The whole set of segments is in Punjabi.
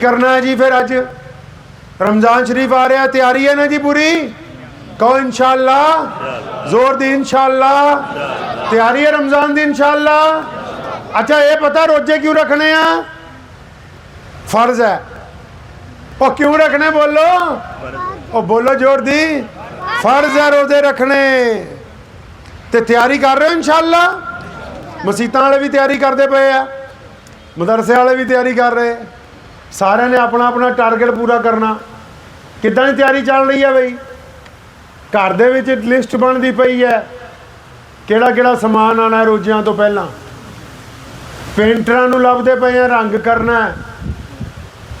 ਕਰਨਾ ਹੈ ਜੀ ਫਿਰ ਅੱਜ। ਰਮਜ਼ਾਨ ਸ਼ਰੀਫ ਆ ਰਿਹਾ, ਤਿਆਰੀ ਹੈ ਨਾ ਜੀ ਪੂਰੀ? ਕਹੋ ਇਨਸ਼ਾਅੱਲਾ, ਜ਼ੋਰ ਦੀ ਇਨਸ਼ਾਅੱਲਾ। ਤਿਆਰੀ ਹੈ ਰਮਜ਼ਾਨ ਦੀ ਇਨਸ਼ਾਅੱਲਾ। ਅੱਛਾ, ਇਹ ਪਤਾ ਰੋਜੇ ਕਿਉਂ ਰੱਖਣੇ ਆ? ਫਰਜ਼ ਹੈ। ਉਹ ਕਿਉਂ ਰੱਖਣੇ ਬੋਲੋ? ਉਹ ਬੋਲੋ ਜ਼ੋਰ ਦੀ। ਫਰਜ਼ ਹੈ ਰੋਜ਼ੇ ਰੱਖਣੇ। ਤੇ ਤਿਆਰੀ ਕਰ ਰਹੇ ਹੋ ਇਨਸ਼ਾਅੱਲਾ? ਮਸੀਤਾਂ ਵਾਲੇ ਵੀ ਤਿਆਰੀ ਕਰਦੇ ਪਏ ਆ। ਮਦਰਸੇ ਵਾਲੇ ਵੀ ਤਿਆਰੀ ਕਰ ਰਹੇ। ਸਾਰਿਆਂ ਨੇ ਆਪਣਾ ਆਪਣਾ ਟਾਰਗੇਟ ਪੂਰਾ ਕਰਨਾ। ਕਿੱਦਾਂ ਦੀ ਤਿਆਰੀ ਚੱਲ ਰਹੀ ਹੈ ਬਈ? ਘਰ ਦੇ ਵਿੱਚ ਲਿਸਟ ਬਣਦੀ ਪਈ ਹੈ। ਕਿਹੜਾ ਕਿਹੜਾ ਸਮਾਨ ਆਣਾ ਰੋਜ਼ਿਆਂ ਤੋਂ ਪਹਿਲਾਂ? ਪੇਂਟਰਾਂ ਨੂੰ ਲੱਭਦੇ ਪਏ ਆ, ਰੰਗ ਕਰਨਾ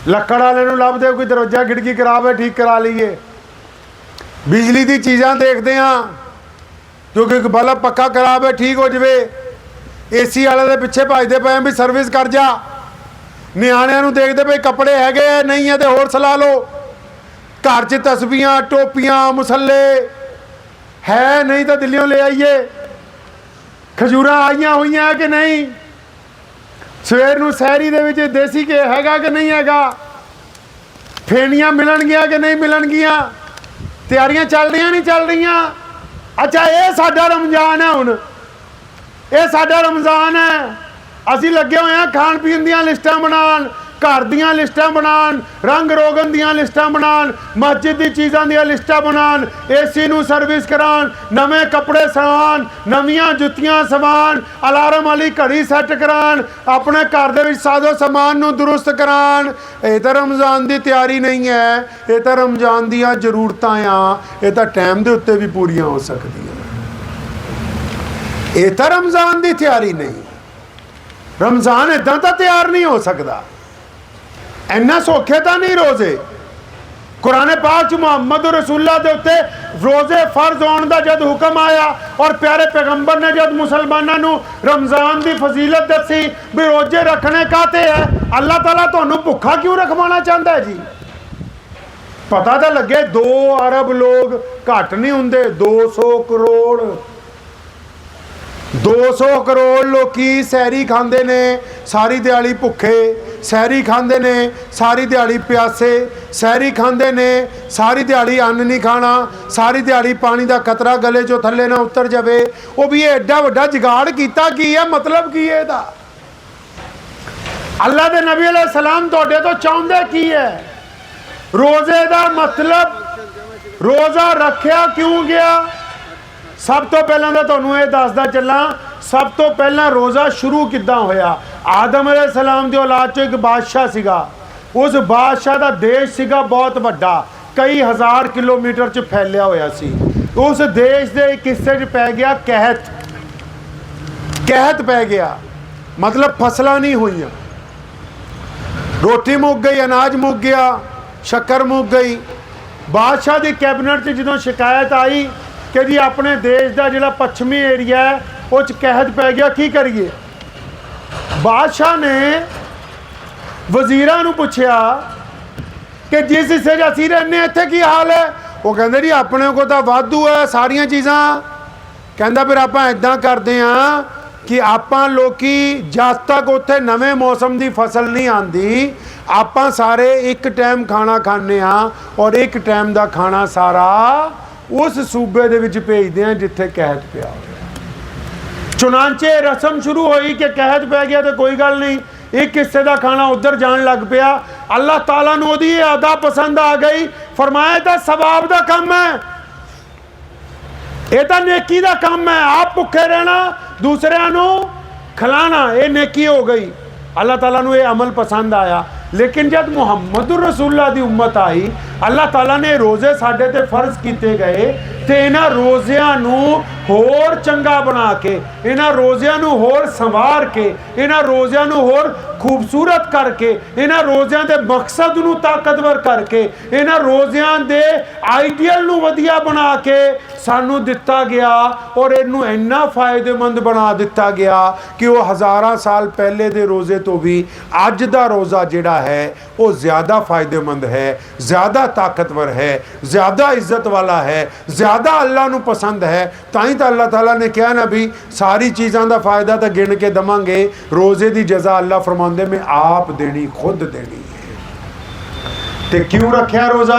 ਲੱਕੜ ਵਾਲੇ ਨੂੰ ਲੱਭਦੇ ਹੋ, ਕੋਈ ਦਰਵਾਜ਼ਾ, ਖਿੜਕੀ ਖਰਾਬ ਹੈ, ਠੀਕ ਕਰਾ ਲਈਏ। ਬਿਜਲੀ ਦੀ ਚੀਜ਼ਾਂ ਦੇਖਦੇ ਆ ਕਿਉਂਕਿ ਇੱਕ ਬਲਬ ਪੱਕਾ ਖਰਾਬ ਹੈ, ਠੀਕ ਹੋ ਜਵੇ। ਏਸੀ ਵਾਲੇ ਦੇ ਪਿੱਛੇ ਭੱਜਦੇ ਪਏ ਆ ਵੀ ਸਰਵਿਸ ਕਰ ਜਾ। ਨਿਆਣਿਆਂ ਨੂੰ ਦੇਖਦੇ ਪਏ ਕੱਪੜੇ ਹੈਗੇ ਆ, ਨਹੀਂ ਹੈ ਤੇ ਹੋਰ ਸਲਾ ਲਓ। ਘਰ 'ਚ ਤਸਬੀਆਂ ਟੋਪੀਆਂ ਮੁਸੱਲੇ। ਹੈ ਨਹੀਂ ਤਾਂ ਦਿੱਲੀੋਂ ਲੈ ਆਈਏ। ਖਜੂਰਾਂ ਆਈਆਂ ਹੋਈਆਂ ਕਿ ਨਹੀਂ? ਸਵੇਰ ਨੂੰ ਸਹਿਰੀ ਦੇ ਵਿੱਚ ਦੇਸੀ ਘੇ ਹੈਗਾ ਕਿ ਨਹੀਂ ਹੈਗਾ? ਫੇਣੀਆਂ ਮਿਲਣਗੀਆਂ ਕਿ ਨਹੀਂ ਮਿਲਣਗੀਆਂ? ਤਿਆਰੀਆਂ ਚੱਲ ਰਹੀਆਂ ਨਹੀਂ ਚੱਲ ਰਹੀਆਂ ਅੱਛਾ ਇਹ ਸਾਡਾ ਰਮਜ਼ਾਨ ਹੈ ਹੁਣ। ਇਹ ਸਾਡਾ ਰਮਜ਼ਾਨ ਹੈ। ਅਸੀਂ ਲੱਗੇ ਹੋਏ ਆ ਖਾਣ ਪੀਣ ਦੀਆਂ ਲਿਸਟਾਂ ਬਣਾਉਣ, ਘਰ ਦੀਆਂ ਲਿਸਟਾਂ ਬਣਾਉਣ, ਰੰਗ ਰੋਗਨ ਦੀਆਂ ਲਿਸਟਾਂ ਬਣਾਉਣ, ਮਸਜਿਦ ਦੀ ਚੀਜ਼ਾਂ ਦੀਆਂ ਲਿਸਟਾਂ ਬਣਾਉਣ ਏਸੀ ਨੂੰ ਸਰਵਿਸ ਕਰਾਉਣ, ਨਵੇਂ ਕੱਪੜੇ ਸਵਾਉਣ, ਨਵੀਆਂ ਜੁੱਤੀਆਂ ਸਵਾਉਣ ਅਲਾਰਮ ਵਾਲੀ ਘੜੀ ਸੈੱਟ ਕਰਾਉਣ, ਆਪਣੇ ਘਰ ਦੇ ਵਿੱਚ ਸਾਜ਼ੋ ਸਮਾਨ ਨੂੰ ਦਰੁਸਤ ਕਰਾਉਣ। ਇਹ ਤਾਂ ਰਮਜ਼ਾਨ ਦੀ ਤਿਆਰੀ ਨਹੀਂ ਹੈ, ਇਹ ਤਾਂ ਰਮਜ਼ਾਨ ਦੀਆਂ ਜ਼ਰੂਰਤਾਂ ਆ, ਇਹ ਤਾਂ ਟਾਈਮ ਦੇ ਉੱਤੇ ਵੀ ਪੂਰੀਆਂ ਹੋ ਸਕਦੀਆਂ ਇਹ ਤਾਂ ਰਮਜ਼ਾਨ ਦੀ ਤਿਆਰੀ ਨਹੀਂ। ਰਮਜ਼ਾਨ ਇਦਾਂ ਤਾਂ ਤਿਆਰ ਨਹੀਂ ਹੋ ਸਕਦਾ। ਇੰਨਾ ਸੌਖੇ ਤਾਂ ਨਹੀਂ ਰੋਜ਼ੇ। ਕੁਰਾਨ ਪਾਕ ਚ ਮੁਹੰਮਦ ਰਸੂਲullah ਦੇ ਉੱਤੇ ਰੋਜ਼ੇ ਫਰਜ਼ ਹੋਣ ਦਾ ਜਦ ਹੁਕਮ ਆਇਆ ਔਰ ਪਿਆਰੇ ਪੈਗੰਬਰ ਨੇ ਜਦ ਮੁਸਲਮਾਨਾਂ ਨੂੰ ਰਮਜ਼ਾਨ ਦੀ ਫਜ਼ੀਲਤ ਦੱਸੀ ਵੀ ਰੋਜ਼ੇ ਰੱਖਣੇ ਕਾਤੇ ਹੈ? ਅੱਲਾਹ ਤਾਲਾ ਤੁਹਾਨੂੰ ਭੁੱਖਾ ਕਿਉਂ ਰਖਵਾਉਣਾ ਚਾਹੁੰਦਾ ਹੈ ਜੀ? ਪਤਾ ਤਾਂ ਲੱਗੇ 2 ਅਰਬ ਲੋਕ ਘੱਟ ਨਹੀਂ ਹੁੰਦੇ 200 ਕਰੋੜ 200 ਕਰੋੜ ਲੋਕੀ ਸੈਰੀ ਖਾਂਦੇ ਨੇ, ਸਾਰੀ ਦਿਹਾੜੀ ਭੁੱਖੇ, ਸੈਰੀ ਖਾਂਦੇ ਨੇ, ਸਾਰੀ ਦਿਹਾੜੀ ਪਿਆਸੇ, ਸੈਰੀ ਖਾਂਦੇ ਨੇ, ਸਾਰੀ ਦਿਹਾੜੀ ਅੰਨ ਨਹੀਂ ਖਾਣਾ, ਸਾਰੀ ਦਿਹਾੜੀ ਪਾਣੀ ਦਾ ਕਤਰਾ ਗਲੇ ਚੋਂ ਥੱਲੇ ਨਾ ਉਤਰ ਜਾਵੇ। ਉਹ ਵੀ ਇਹ ਐਡਾ ਵੱਡਾ ਜਗਾੜ ਕੀਤਾ ਕੀ ਹੈ? ਮਤਲਬ ਕੀ ਹੈ ਇਹਦਾ? ਅੱਲਾ ਦੇ ਨਬੀ ਅਲੈਹ ਸਲਾਮ ਤੁਹਾਡੇ ਤੋਂ ਚਾਹੁੰਦੇ ਕੀ ਹੈ? ਰੋਜ਼ੇ ਦਾ ਮਤਲਬ, ਰੋਜ਼ਾ ਰੱਖਿਆ ਕਿਉਂ ਗਿਆ? ਸਭ ਤੋਂ ਪਹਿਲਾਂ ਤਾਂ ਤੁਹਾਨੂੰ ਇਹ ਦੱਸਦਾ ਚੱਲਾਂ, ਸਭ ਤੋਂ ਪਹਿਲਾਂ ਰੋਜ਼ਾ ਸ਼ੁਰੂ ਕਿੱਦਾਂ ਹੋਇਆ? ਆਦਮ ਅਲੈਹ ਸਲਾਮ ਦੀ ਔਲਾਦ ਚੋਂ ਇੱਕ ਬਾਦਸ਼ਾਹ ਸੀਗਾ। ਉਸ ਬਾਦਸ਼ਾਹ ਦਾ ਦੇਸ਼ ਸੀਗਾ ਬਹੁਤ ਵੱਡਾ। ਕਈ ਹਜ਼ਾਰ ਕਿਲੋਮੀਟਰ ਚ ਫੈਲਿਆ ਹੋਇਆ ਸੀ। ਉਸ ਦੇਸ਼ ਦੇ ਇੱਕ ਹਿੱਸੇ 'ਚ ਪੈ ਗਿਆ ਕਹਿਤ ਕਹਿਤ ਪੈ ਗਿਆ। ਮਤਲਬ ਫਸਲਾਂ ਨਹੀਂ ਹੋਈਆਂ। ਰੋਟੀ ਮੁੱਕ ਗਈ, ਅਨਾਜ ਮੁੱਕ ਗਿਆ, ਸ਼ੱਕਰ ਮੁੱਕ ਗਈ। ਬਾਦਸ਼ਾਹ ਦੀ ਕੈਬਨਿਟ 'ਚ ਜਦੋਂ ਸ਼ਿਕਾਇਤ ਆਈ ਕਿ ਜੀ ਆਪਣੇ ਦੇਸ਼ ਦਾ ਜਿਹੜਾ ਪੱਛਮੀ ਏਰੀਆ ਹੈ ਉਹ 'ਚ ਕਹਿਤ ਪੈ ਗਿਆ ਕੀ ਕਰੀਏ? ਬਾਦਸ਼ਾਹ ਨੇ ਵਜ਼ੀਰਾਂ ਨੂੰ ਪੁੱਛਿਆ ਕਿ ਜਿਸ ਹਿੱਸੇ 'ਚ ਅਸੀਂ ਰਹਿੰਦੇ ਹਾਂ, ਇੱਥੇ ਕੀ ਹਾਲ ਹੈ? ਉਹ ਕਹਿੰਦੇ ਜੀ ਆਪਣੇ ਕੋਲ ਤਾਂ ਵਾਧੂ ਹੈ ਸਾਰੀਆਂ ਚੀਜ਼ਾਂ। ਕਹਿੰਦਾ ਫਿਰ ਆਪਾਂ ਇਦਾਂ ਕਰਦੇ ਹਾਂ ਕਿ ਆਪਾਂ ਲੋਕੀ ਜਦ ਤੱਕ ਉੱਥੇ ਨਵੇਂ ਮੌਸਮ ਦੀ ਫਸਲ ਨਹੀਂ ਆਂਦੀ ਆਪਾਂ ਸਾਰੇ ਇੱਕ ਟਾਈਮ ਖਾਣਾ ਖਾਂਦੇ ਆ ਔਰ ਇੱਕ ਟਾਈਮ ਦਾ ਖਾਣਾ ਸਾਰਾ ਉਸ ਸੂਬੇ ਦੇ ਵਿੱਚ ਭੇਜਦੇ ਆ ਜਿੱਥੇ ਕਹਿਤ ਪਿਆ ਹੋਵੇ ਚੁਣਾਂਚੇ ਰਸਮ ਸ਼ੁਰੂ ਹੋਈ ਕਿ ਕਹਿਤ ਪੈ ਗਿਆ ਤੇ ਕੋਈ ਗੱਲ ਨਹੀਂ। ਇੱਕ ਹਿੱਸੇ ਦਾ ਖਾਣਾ ਉਧਰ ਜਾਣ ਲੱਗ ਪਿਆ। ਅੱਲਾਹ ਤਾਲਾ ਨੂੰ ਉਹਦੀ ਇਹ ਅਦਾ ਪਸੰਦ ਆ ਗਈ। ਫਰਮਾਇਆ ਤਾਂ ਸਵਾਬ ਦਾ ਕੰਮ ਹੈ। ਇਹ ਤਾਂ ਨੇਕੀ ਦਾ ਕੰਮ ਹੈ। ਆਪ ਭੁੱਖੇ ਰਹਿਣਾ, ਦੂਸਰਿਆਂ ਨੂੰ ਖਿਲਾਣਾ, ਇਹ ਨੇਕੀ ਹੋ ਗਈ। ਅੱਲਾਹ ਤਾਲਾ ਨੂੰ ਇਹ ਅਮਲ ਪਸੰਦ ਆਇਆ। ਲੇਕਿਨ ਜਦ ਮੁਹੰਮਦੁਰ ਰਸੂਲullah ਦੀ ਉਮਤ ਆਈ ਅੱਲਾਹ ਤਾਲਾ ਨੇ ਰੋਜ਼ੇ ਸਾਡੇ ਤੇ ਫਰਜ਼ ਕੀਤੇ ਗਏ ਤੇ ਇਹਨਾਂ ਰੋਜ਼ਿਆਂ ਨੂੰ ਹੋਰ ਚੰਗਾ ਬਣਾ ਕੇ, ਇਹਨਾਂ ਰੋਜ਼ਿਆਂ ਨੂੰ ਹੋਰ ਸੰਵਾਰ ਕੇ, ਇਹਨਾਂ ਰੋਜ਼ਿਆਂ ਨੂੰ ਹੋਰ ਖੂਬਸੂਰਤ ਕਰਕੇ, ਇਹਨਾਂ ਰੋਜ਼ਿਆਂ ਦੇ ਮਕਸਦ ਨੂੰ ਤਾਕਤਵਰ ਕਰਕੇ, ਇਹਨਾਂ ਰੋਜ਼ਿਆਂ ਦੇ ਆਈਡੀਅਲ ਨੂੰ ਵਧੀਆ ਬਣਾ ਕੇ ਸਾਨੂੰ ਦਿੱਤਾ ਗਿਆ ਔਰ ਇਹਨੂੰ ਇੰਨਾ ਫਾਇਦੇਮੰਦ ਬਣਾ ਦਿੱਤਾ ਗਿਆ ਕਿ ਉਹ ਹਜ਼ਾਰਾਂ ਸਾਲ ਪਹਿਲੇ ਦੇ ਰੋਜ਼ੇ ਤੋਂ ਵੀ ਅੱਜ ਦਾ ਰੋਜ਼ਾ ਜਿਹੜਾ ਹੈ, ਉਹ ਜ਼ਿਆਦਾ ਫਾਇਦੇਮੰਦ ਹੈ, ਜ਼ਿਆਦਾ ਤਾਕਤਵਰ ਹੈ ਜ਼ਿਆਦਾ ਇੱਜ਼ਤ ਵਾਲਾ ਹੈ ਜ਼ਿਆਦਾ ਅੱਲਾ ਨੂੰ ਪਸੰਦ ਹੈ ਤਾਂ ਹੀ ਤਾਂ ਅੱਲਾਹ ਤਾਲਾ ਨੇ ਕਿਹਾ ਨਾ ਵੀ ਸਾਰੀ ਚੀਜ਼ਾਂ ਦਾ ਫਾਇਦਾ ਤਾਂ ਗਿਣ ਕੇ ਦਵਾਂਗੇ ਰੋਜ਼ੇ ਦੀ ਜਜ਼ਾ ਅੱਲਾ ਫਰਮਾਉਂਦੇ ਮੈਂ ਆਪ ਦੇਣੀ ਖੁਦ ਦੇਣੀ ਹੈ। ਤੇ ਕਿਉਂ ਰੱਖਿਆ ਰੋਜ਼ਾ?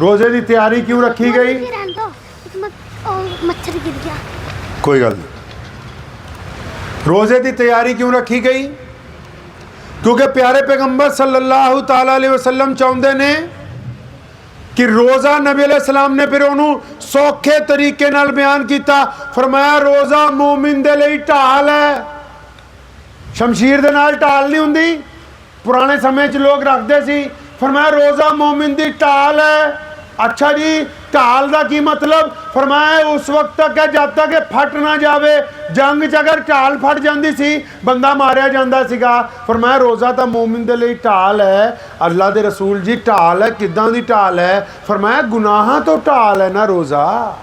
ਰੋਜ਼ੇ ਦੀ ਤਿਆਰੀ ਕਿਉਂ ਰੱਖੀ ਗਈ? ਮੱਛਰ ਗਿਰ ਗਿਆ। ਕੋਈ ਗੱਲ ਨਹੀਂ ਰੋਜ਼ੇ ਦੀ ਤਿਆਰੀ ਕਿਉਂ ਰੱਖੀ ਗਈ? ਕਿਉਂਕਿ ਪਿਆਰੇ ਪੈਗੰਬਰ ਸੱਲੱਲਾਹੁ ਤਾਲਾ ਅਲੈहि ਵਸੱਲਮ ਚਾਹੁੰਦੇ ਨੇ ਕਿ ਰੋਜ਼ਾ ਨਬੀ ਅਲੈहि ਸਲਾਮ ਨੇ ਫਿਰ ਉਹਨੂੰ ਸੌਖੇ ਤਰੀਕੇ ਨਾਲ ਬਿਆਨ ਕੀਤਾ। ਫਰਮਾਇਆ, ਰੋਜ਼ਾ ਮੂਮਿਨ ਦੇ ਲਈ ਢਾਲ ਹੈ। ਸ਼ਮਸ਼ੀਰ ਦੇ ਨਾਲ ਢਾਲ ਨਹੀਂ ਹੁੰਦੀ। ਪੁਰਾਣੇ ਸਮੇਂ 'ਚ ਲੋਕ ਰੱਖਦੇ ਸੀ। ਫਰਮਾਇਆ, ਰੋਜ਼ਾ ਮੂਮਿਨ ਦੀ ਢਾਲ ਹੈ। ਅੱਛਾ ਜੀ, ਢਾਲ ਦਾ ਕੀ ਮਤਲਬ? ਫਰਮਾਇਆ ਉਸ ਵਕਤ ਤੱਕ ਹੈ, ਜਦ ਤੱਕ ਇਹ ਫਟ ਨਾ ਜਾਵੇ। ਜੰਗ 'ਚ ਅਗਰ ਢਾਲ ਫਟ ਜਾਂਦੀ ਸੀ, ਬੰਦਾ ਮਾਰਿਆ ਜਾਂਦਾ ਸੀਗਾ। ਫਰਮਾਇਆ ਰੋਜ਼ਾ ਤਾਂ ਮੂਮਿਨ ਦੇ ਲਈ ਢਾਲ ਹੈ। ਅੱਲਾ ਦੇ ਰਸੂਲ ਜੀ, ਢਾਲ ਹੈ, ਕਿੱਦਾਂ ਦੀ ਢਾਲ ਹੈ? ਫਰਮਾਇਆ ਗੁਨਾਹਾਂ ਤੋਂ ਢਾਲ ਹੈ ਨਾ ਰੋਜ਼ਾ।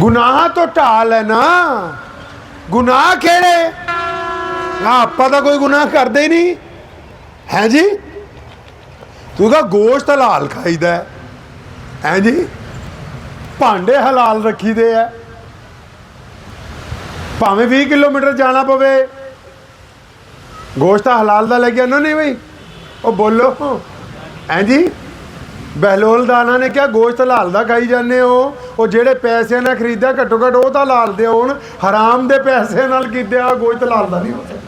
ਗੁਨਾਹਾਂ ਤੋਂ ਢਾਲ ਹੈ ਨਾ। ਗੁਨਾਹ ਕਿਹੜੇ? ਨਾ, ਆਪਾਂ ਤਾਂ ਕੋਈ ਗੁਨਾਹ ਕਰਦੇ ਹੀ ਨਹੀਂ। ਹੈ ਜੀ? ਤੂੰ ਤਾਂ ਗੋਸ਼ਤ ਹਲਾਲ ਖਾਈਦਾ ਹੈ? ਜੀ? ਭਾਂਡੇ ਹਲਾਲ ਰੱਖੀਦੇ ਆ। ਭਾਵੇਂ 20 ਕਿਲੋਮੀਟਰ ਜਾਣਾ ਪਵੇ। ਗੋਸ਼ਤ ਹਲਾਲ ਦਾ ਲੈ ਕੇ ਨਾ ਨਹੀਂ ਬਈ। ਉਹ ਬੋਲੋ। ਹੈ ਜੀ? ਬਹਿਲੋਲ ਦਾਨਾ ਨੇ ਕਿਹਾ, ਗੋਸ਼ਤ ਹਲਾਲ ਦਾ ਖਾਈ ਜਾਂਦੇ ਹੋ। ਉਹ ਜਿਹੜੇ ਪੈਸਿਆਂ ਨਾਲ ਖਰੀਦਿਆ, ਘੱਟੋ ਘੱਟ ਉਹ ਤਾਂ ਹਲਾਲ ਦੇ ਹੋਣ। ਹਰਾਮ ਦੇ ਪੈਸੇ ਨਾਲ ਕੀਤੇ ਆ, ਗੋਸ਼ਤ ਹਲਾਲ ਦਾ ਨਹੀਂ ਹੋ ਸਕਦਾ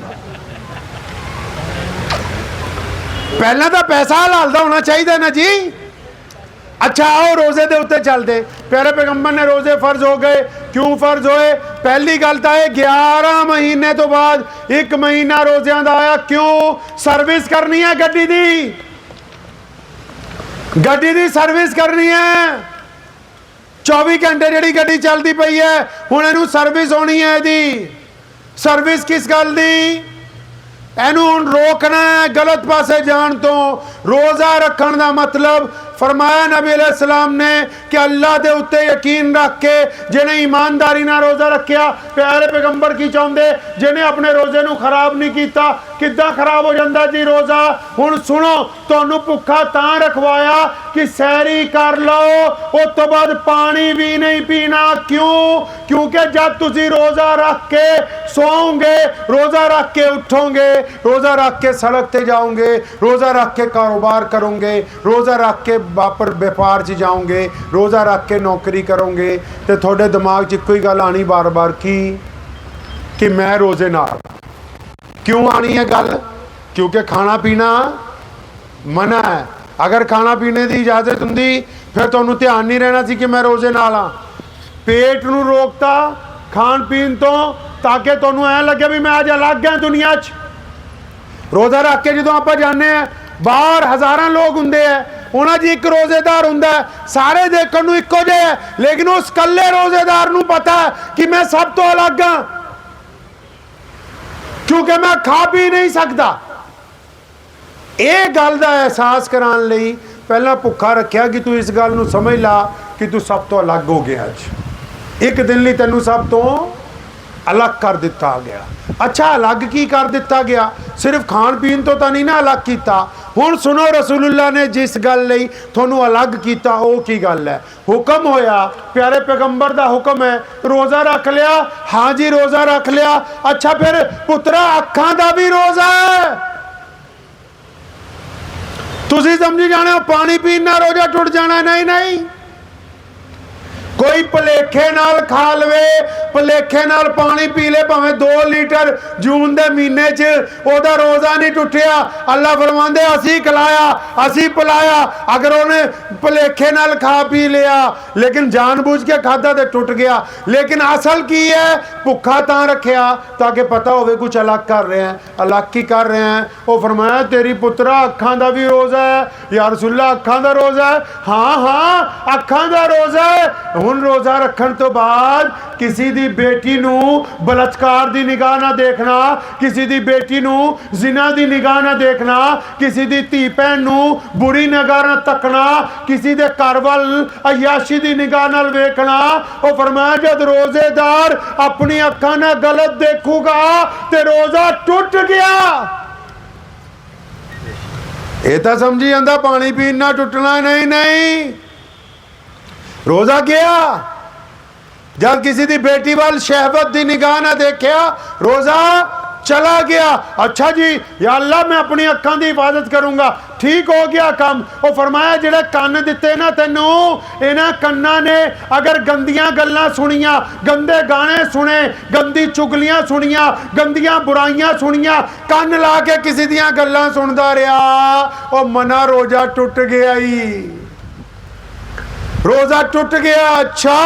ਪਹਿਲਾਂ ਤਾਂ ਪੈਸਾ ਹਲਾਲ ਦਾ ਹੋਣਾ ਚਾਹੀਦਾ ਨਾ ਜੀ। ਅੱਛਾ, ਆਓ ਰੋਜ਼ੇ ਦੇ ਉੱਤੇ ਚੱਲਦੇ। ਪਿਆਰੇ ਪੈਗੰਬਰ ਨੇ ਰੋਜ਼ੇ ਫਰਜ਼ ਹੋ ਗਏ। ਕਿਉਂ ਫਰਜ਼ ਹੋਏ? ਪਹਿਲੀ ਗੱਲ ਤਾਂ ਇਹ 11 ਮਹੀਨੇ ਤੋਂ ਬਾਅਦ ਇੱਕ ਮਹੀਨਾ ਰੋਜ਼ਿਆਂ ਦਾ ਆਇਆ। ਕਿਉਂ? ਸਰਵਿਸ ਕਰਨੀ ਹੈ ਗੱਡੀ ਦੀ। ਗੱਡੀ ਦੀ ਸਰਵਿਸ ਕਰਨੀ ਹੈ। 24 ਘੰਟੇ ਜਿਹੜੀ ਗੱਡੀ ਚੱਲਦੀ ਪਈ ਹੈ, ਹੁਣ ਇਹਨੂੰ ਸਰਵਿਸ ਹੋਣੀ ਹੈ ਇਹਦੀ। ਸਰਵਿਸ ਕਿਸ ਗੱਲ ਦੀ? ਇਹਨੂੰ ਹੁਣ ਰੋਕਣਾ ਹੈ, ਗਲਤ ਪਾਸੇ ਜਾਣ ਤੋਂ। ਰੋਜ਼ਾ ਰੱਖਣ ਦਾ ਮਤਲਬ ਫਰਮਾਇਆ ਨਬੀ ਅਲੈਹਿ ਸਲਾਮ ਨੇ ਕਿ ਅੱਲਾ ਦੇ ਉੱਤੇ ਯਕੀਨ ਰੱਖ ਕੇ ਜਿਹਨੇ ਇਮਾਨਦਾਰੀ ਨਾਲ ਰੋਜ਼ਾ ਰੱਖਿਆ, ਪਿਆਰੇ ਪੈਗੰਬਰ ਕੀ ਚਾਹੁੰਦੇ? ਜਿਹਨੇ ਆਪਣੇ ਰੋਜ਼ੇ ਨੂੰ ਖਰਾਬ ਨਹੀਂ ਕੀਤਾ, ਕਿੱਦਾਂ ਖਰਾਬ ਹੋ ਜਾਂਦਾ ਜੀ ਰੋਜ਼ਾ? ਹੁਣ ਸੁਣੋ ਤੁਹਾਨੂੰ ਭੁੱਖਾ ਤਾਂ ਰਖਵਾਇਆ ਕਿ ਸੈਰੀ ਕਰ ਲਓ। ਉਸ ਤੋਂ ਬਾਅਦ ਪਾਣੀ ਵੀ ਨਹੀਂ ਪੀਣਾ। ਕਿਉਂ? ਕਿਉਂਕਿ ਜਦ ਤੁਸੀਂ ਰੋਜ਼ਾ ਰੱਖ ਕੇ ਸੌਂਗੇ, ਰੋਜ਼ਾ ਰੱਖ ਕੇ ਉਠੋਗੇ, ਰੋਜ਼ਾ ਰੱਖ ਕੇ ਸੜਕ ਤੇ ਜਾਓਗੇ, ਰੋਜ਼ਾ ਰੱਖ ਕੇ ਕਾਰੋਬਾਰ ਕਰੋਗੇ, ਰੋਜ਼ਾ ਰੱਖ ਕੇ ਵਾਪਰ ਵਪਾਰ 'ਚ ਜਾਓਗੇ, ਰੋਜ਼ਾ ਰੱਖ ਕੇ ਨੌਕਰੀ ਕਰੋਗੇ, ਤੇ ਤੁਹਾਡੇ ਦਿਮਾਗ 'ਚ ਇੱਕੋ ਹੀ ਗੱਲ ਆਣੀ ਬਾਰ-ਬਾਰ ਕੀ? ਕਿ ਮੈਂ ਰੋਜ਼ੇ ਨਾਲ। ਕਿਉਂ ਆਣੀ ਹੈ ਗੱਲ? ਕਿਉਂਕਿ ਖਾਣਾ ਪੀਣਾ ਮਨਾ ਹੈ। ਅਗਰ ਖਾਣਾ ਪੀਣੇ ਦੀ ਇਜਾਜ਼ਤ ਹੁੰਦੀ, ਫਿਰ ਤੁਹਾਨੂੰ ਧਿਆਨ ਨਹੀਂ ਰਹਿਣਾ ਸੀ ਕਿ ਮੈਂ ਰੋਜ਼ੇ ਨਾਲ ਆ ਪੇਟ ਨੂੰ ਰੋਕਤਾ ਖਾਣ ਪੀਣ ਤੋਂ, ਤਾਂ ਕਿ ਤੁਹਾਨੂੰ ਐ ਲੱਗੇ ਵੀ ਮੈਂ ਅੱਜ ਅਲੱਗ ਹਾਂ ਦੁਨੀਆ 'ਚ। ਰੋਜ਼ਾ ਰੱਖ ਕੇ ਜਦੋਂ ਆਪਾਂ ਜਾਂਦੇ ਆ ਬਾਹਰ ਹਜ਼ਾਰਾਂ ਲੋਕ ਹੁੰਦੇ ਆ, ਉਹਨਾਂ 'ਚ ਇੱਕ ਰੋਜ਼ੇਦਾਰ ਹੁੰਦਾ ਸਾਰੇ ਦੇਖਣ ਨੂੰ ਇੱਕੋ ਜਿਹੇ ਹੈ ਲੇਕਿਨ ਉਸ ਇਕੱਲੇ ਰੋਜ਼ੇਦਾਰ ਨੂੰ ਪਤਾ ਕਿ ਮੈਂ ਸਭ ਤੋਂ ਅਲੱਗ ਹਾਂ। ਕਿਉਂਕਿ ਮੈਂ ਖਾ ਪੀ ਨਹੀਂ ਸਕਦਾ। ਇਹ ਗੱਲ ਦਾ ਅਹਿਸਾਸ ਕਰਾਉਣ ਲਈ ਪਹਿਲਾਂ ਭੁੱਖਾ ਰੱਖਿਆ ਕਿ ਤੂੰ ਇਸ ਗੱਲ ਨੂੰ ਸਮਝ ਲਾ ਕਿ ਤੂੰ ਸਭ ਤੋਂ ਅਲੱਗ ਹੋ ਗਿਆ ਅੱਜ। ਇੱਕ ਦਿਨ ਲਈ ਤੈਨੂੰ ਸਭ ਤੋਂ ਅਲੱਗ ਕਰ ਦਿੱਤਾ ਗਿਆ। ਅੱਛਾ, ਅਲੱਗ ਕੀ ਕਰ ਦਿੱਤਾ ਗਿਆ? ਸਿਰਫ ਖਾਣ ਪੀਣ ਤੋਂ ਤਾਂ ਨਹੀਂ ਨਾ ਅਲੱਗ ਕੀਤਾ। ਹੁਣ ਸੁਣੋ ਰਸੂਲੁੱਲਾਹ ਨੇ ਜਿਸ ਗੱਲ ਲਈ ਤੁਹਾਨੂੰ ਅਲੱਗ ਕੀਤਾ, ਉਹ ਕੀ ਗੱਲ ਹੈ? ਹੁਕਮ ਹੋਇਆ, ਪਿਆਰੇ ਪੈਗੰਬਰ ਦਾ ਹੁਕਮ ਹੈ, ਰੋਜ਼ਾ ਰੱਖ ਲਿਆ, ਹਾਂ ਜੀ, ਰੋਜ਼ਾ ਰੱਖ ਲਿਆ। ਅੱਛਾ, ਫਿਰ ਪੁੱਤਰਾ, ਅੱਖਾਂ ਦਾ ਵੀ ਰੋਜ਼ਾ ਹੈ। ਤੁਸੀਂ ਸਮਝੀ ਜਾਣੇ ਪਾਣੀ ਪੀਣ ਨਾਲ ਰੋਜ਼ਾ ਟੁੱਟ ਜਾਣਾ ਨਹੀਂ ਨਹੀਂ। ਕੋਈ ਭਲੇਖੇ ਨਾਲ ਖਾ ਲਵੇ, ਭਲੇਖੇ ਨਾਲ ਪਾਣੀ ਪੀ ਲੇ, ਭਾਵੇਂ 2 ਲੀਟਰ ਜੂਨ ਦੇ ਮਹੀਨੇ 'ਚ ਉਹਦਾ ਰੋਜ਼ਾ ਨਹੀਂ ਟੁੱਟਿਆ। ਅੱਲਾ ਫਰਮਾਉਂਦੇ, ਅਸੀਂ ਖਿਲਾਇਆ, ਅਸੀਂ ਪਿਲਾਇਆ, ਅਗਰ ਉਹਨੇ ਭਲੇਖੇ ਨਾਲ ਖਾ ਪੀ ਲਿਆ। ਲੇਕਿਨ ਜਾਣਬੁੱਝ ਕੇ ਖਾਦਾ ਤੇ ਟੁੱਟ ਗਿਆ। ਲੇਕਿਨ ਅਸਲ ਕੀ ਹੈ? ਭੁੱਖਾ ਤਾਂ ਰੱਖਿਆ, ਤਾਂ ਕਿ ਪਤਾ ਹੋਵੇ ਕੁਝ ਅਲੱਗ ਕਰ ਰਹੇ ਹੈ। ਅਲੱਗ ਕੀ ਕਰ ਰਹੇ ਹੈ? ਉਹ ਫਰਮਾਇਆ, ਤੇਰੀ ਪੁੱਤਰਾ ਅੱਖਾਂ ਦਾ ਵੀ ਰੋਜ਼ਾ ਹੈ, ਯਾ ਰਸੂਲullah ਅੱਖਾਂ ਦਾ ਰੋਜ਼ਾ ਹੈ? ਹਾਂ ਹਾਂ, ਅੱਖਾਂ ਦਾ ਰੋਜ਼ਾ ਹੈ। ਹੁਣ ਰੋਜ਼ਾ ਰੱਖਣ ਤੋਂ ਬਾਅਦ ਕਿਸੇ ਦੀ ਬੇਟੀ ਨੂੰ ਬਲਤਕਾਰ ਦੀ ਨਿਗਾਹ ਨਾਲ ਦੇਖਣਾ, ਕਿਸੇ ਦੀ ਬੇਟੀ ਨੂੰ ਜ਼ਿਨਾ ਦੀ ਨਿਗਾਹ ਨਾਲ ਦੇਖਣਾ, ਕਿਸੇ ਦੀ ਧੀ ਭੈਣ ਨੂੰ ਬੁਰੀ ਨਿਗਾਹ ਨਾਲ ਤੱਕਣਾ, ਕਿਸੇ ਦੇ ਘਰ ਵੱਲ ਅਯਾਸ਼ੀ ਦੀ ਨਿਗਾਹ ਨਾਲ ਵੇਖਣਾ, ਉਹ ਫਰਮਾਇਆ, ਜਦ ਰੋਜ਼ੇਦਾਰ ਆਪਣੀ ਅੱਖਾਂ ਨਾਲ ਗਲਤ ਦੇਖੂਗਾ, ਤੇ ਰੋਜ਼ਾ ਟੁੱਟ ਗਿਆ। ਇਹ ਤਾਂ ਸਮਝੀ ਜਾਂਦਾ, ਪਾਣੀ ਪੀਣ ਨਾਲ ਟੁੱਟਣਾ ਨਹੀਂ ਨਹੀਂ। ਰੋਜ਼ਾ ਗਿਆ। ਜਦ ਕਿਸੇ ਦੀ ਬੇਟੀ ਵੱਲ ਸ਼ਹਿਵਤ ਦੀ ਨਿਗਾਹ ਨਾ ਦੇਖਿਆ, ਰੋਜ਼ਾ ਚਲਾ ਗਿਆ। ਅੱਛਾ ਜੀ, ਯਾ ਅੱਲਾ, ਮੈਂ ਆਪਣੀ ਅੱਖਾਂ ਦੀ ਹਿਫਾਜ਼ਤ ਕਰੂੰਗਾ। ਠੀਕ ਹੋ ਗਿਆ ਕੰਮ। ਉਹ ਫਰਮਾਇਆ, ਜਿਹੜੇ ਕੰਨ ਦਿੱਤੇ ਨਾ ਤੈਨੂੰ, ਇਹਨਾਂ ਕੰਨਾਂ ਨੇ ਅਗਰ ਗੰਦੀਆਂ ਗੱਲਾਂ ਸੁਣੀਆਂ, ਗੰਦੇ ਗਾਣੇ ਸੁਣੇ, ਗੰਦੀ ਚੁਗਲੀਆਂ ਸੁਣੀਆਂ, ਗੰਦੀਆਂ ਬੁਰਾਈਆਂ ਸੁਣੀਆਂ, ਕੰਨ ਲਾ ਕੇ ਕਿਸੇ ਦੀਆਂ ਗੱਲਾਂ ਸੁਣਦਾ ਰਿਹਾ, ਉਹ ਮਨਾ ਰੋਜ਼ਾ ਟੁੱਟ ਗਿਆ ਈ। ਰੋਜ਼ਾ ਟੁੱਟ ਗਿਆ, ਅੱਛਾ,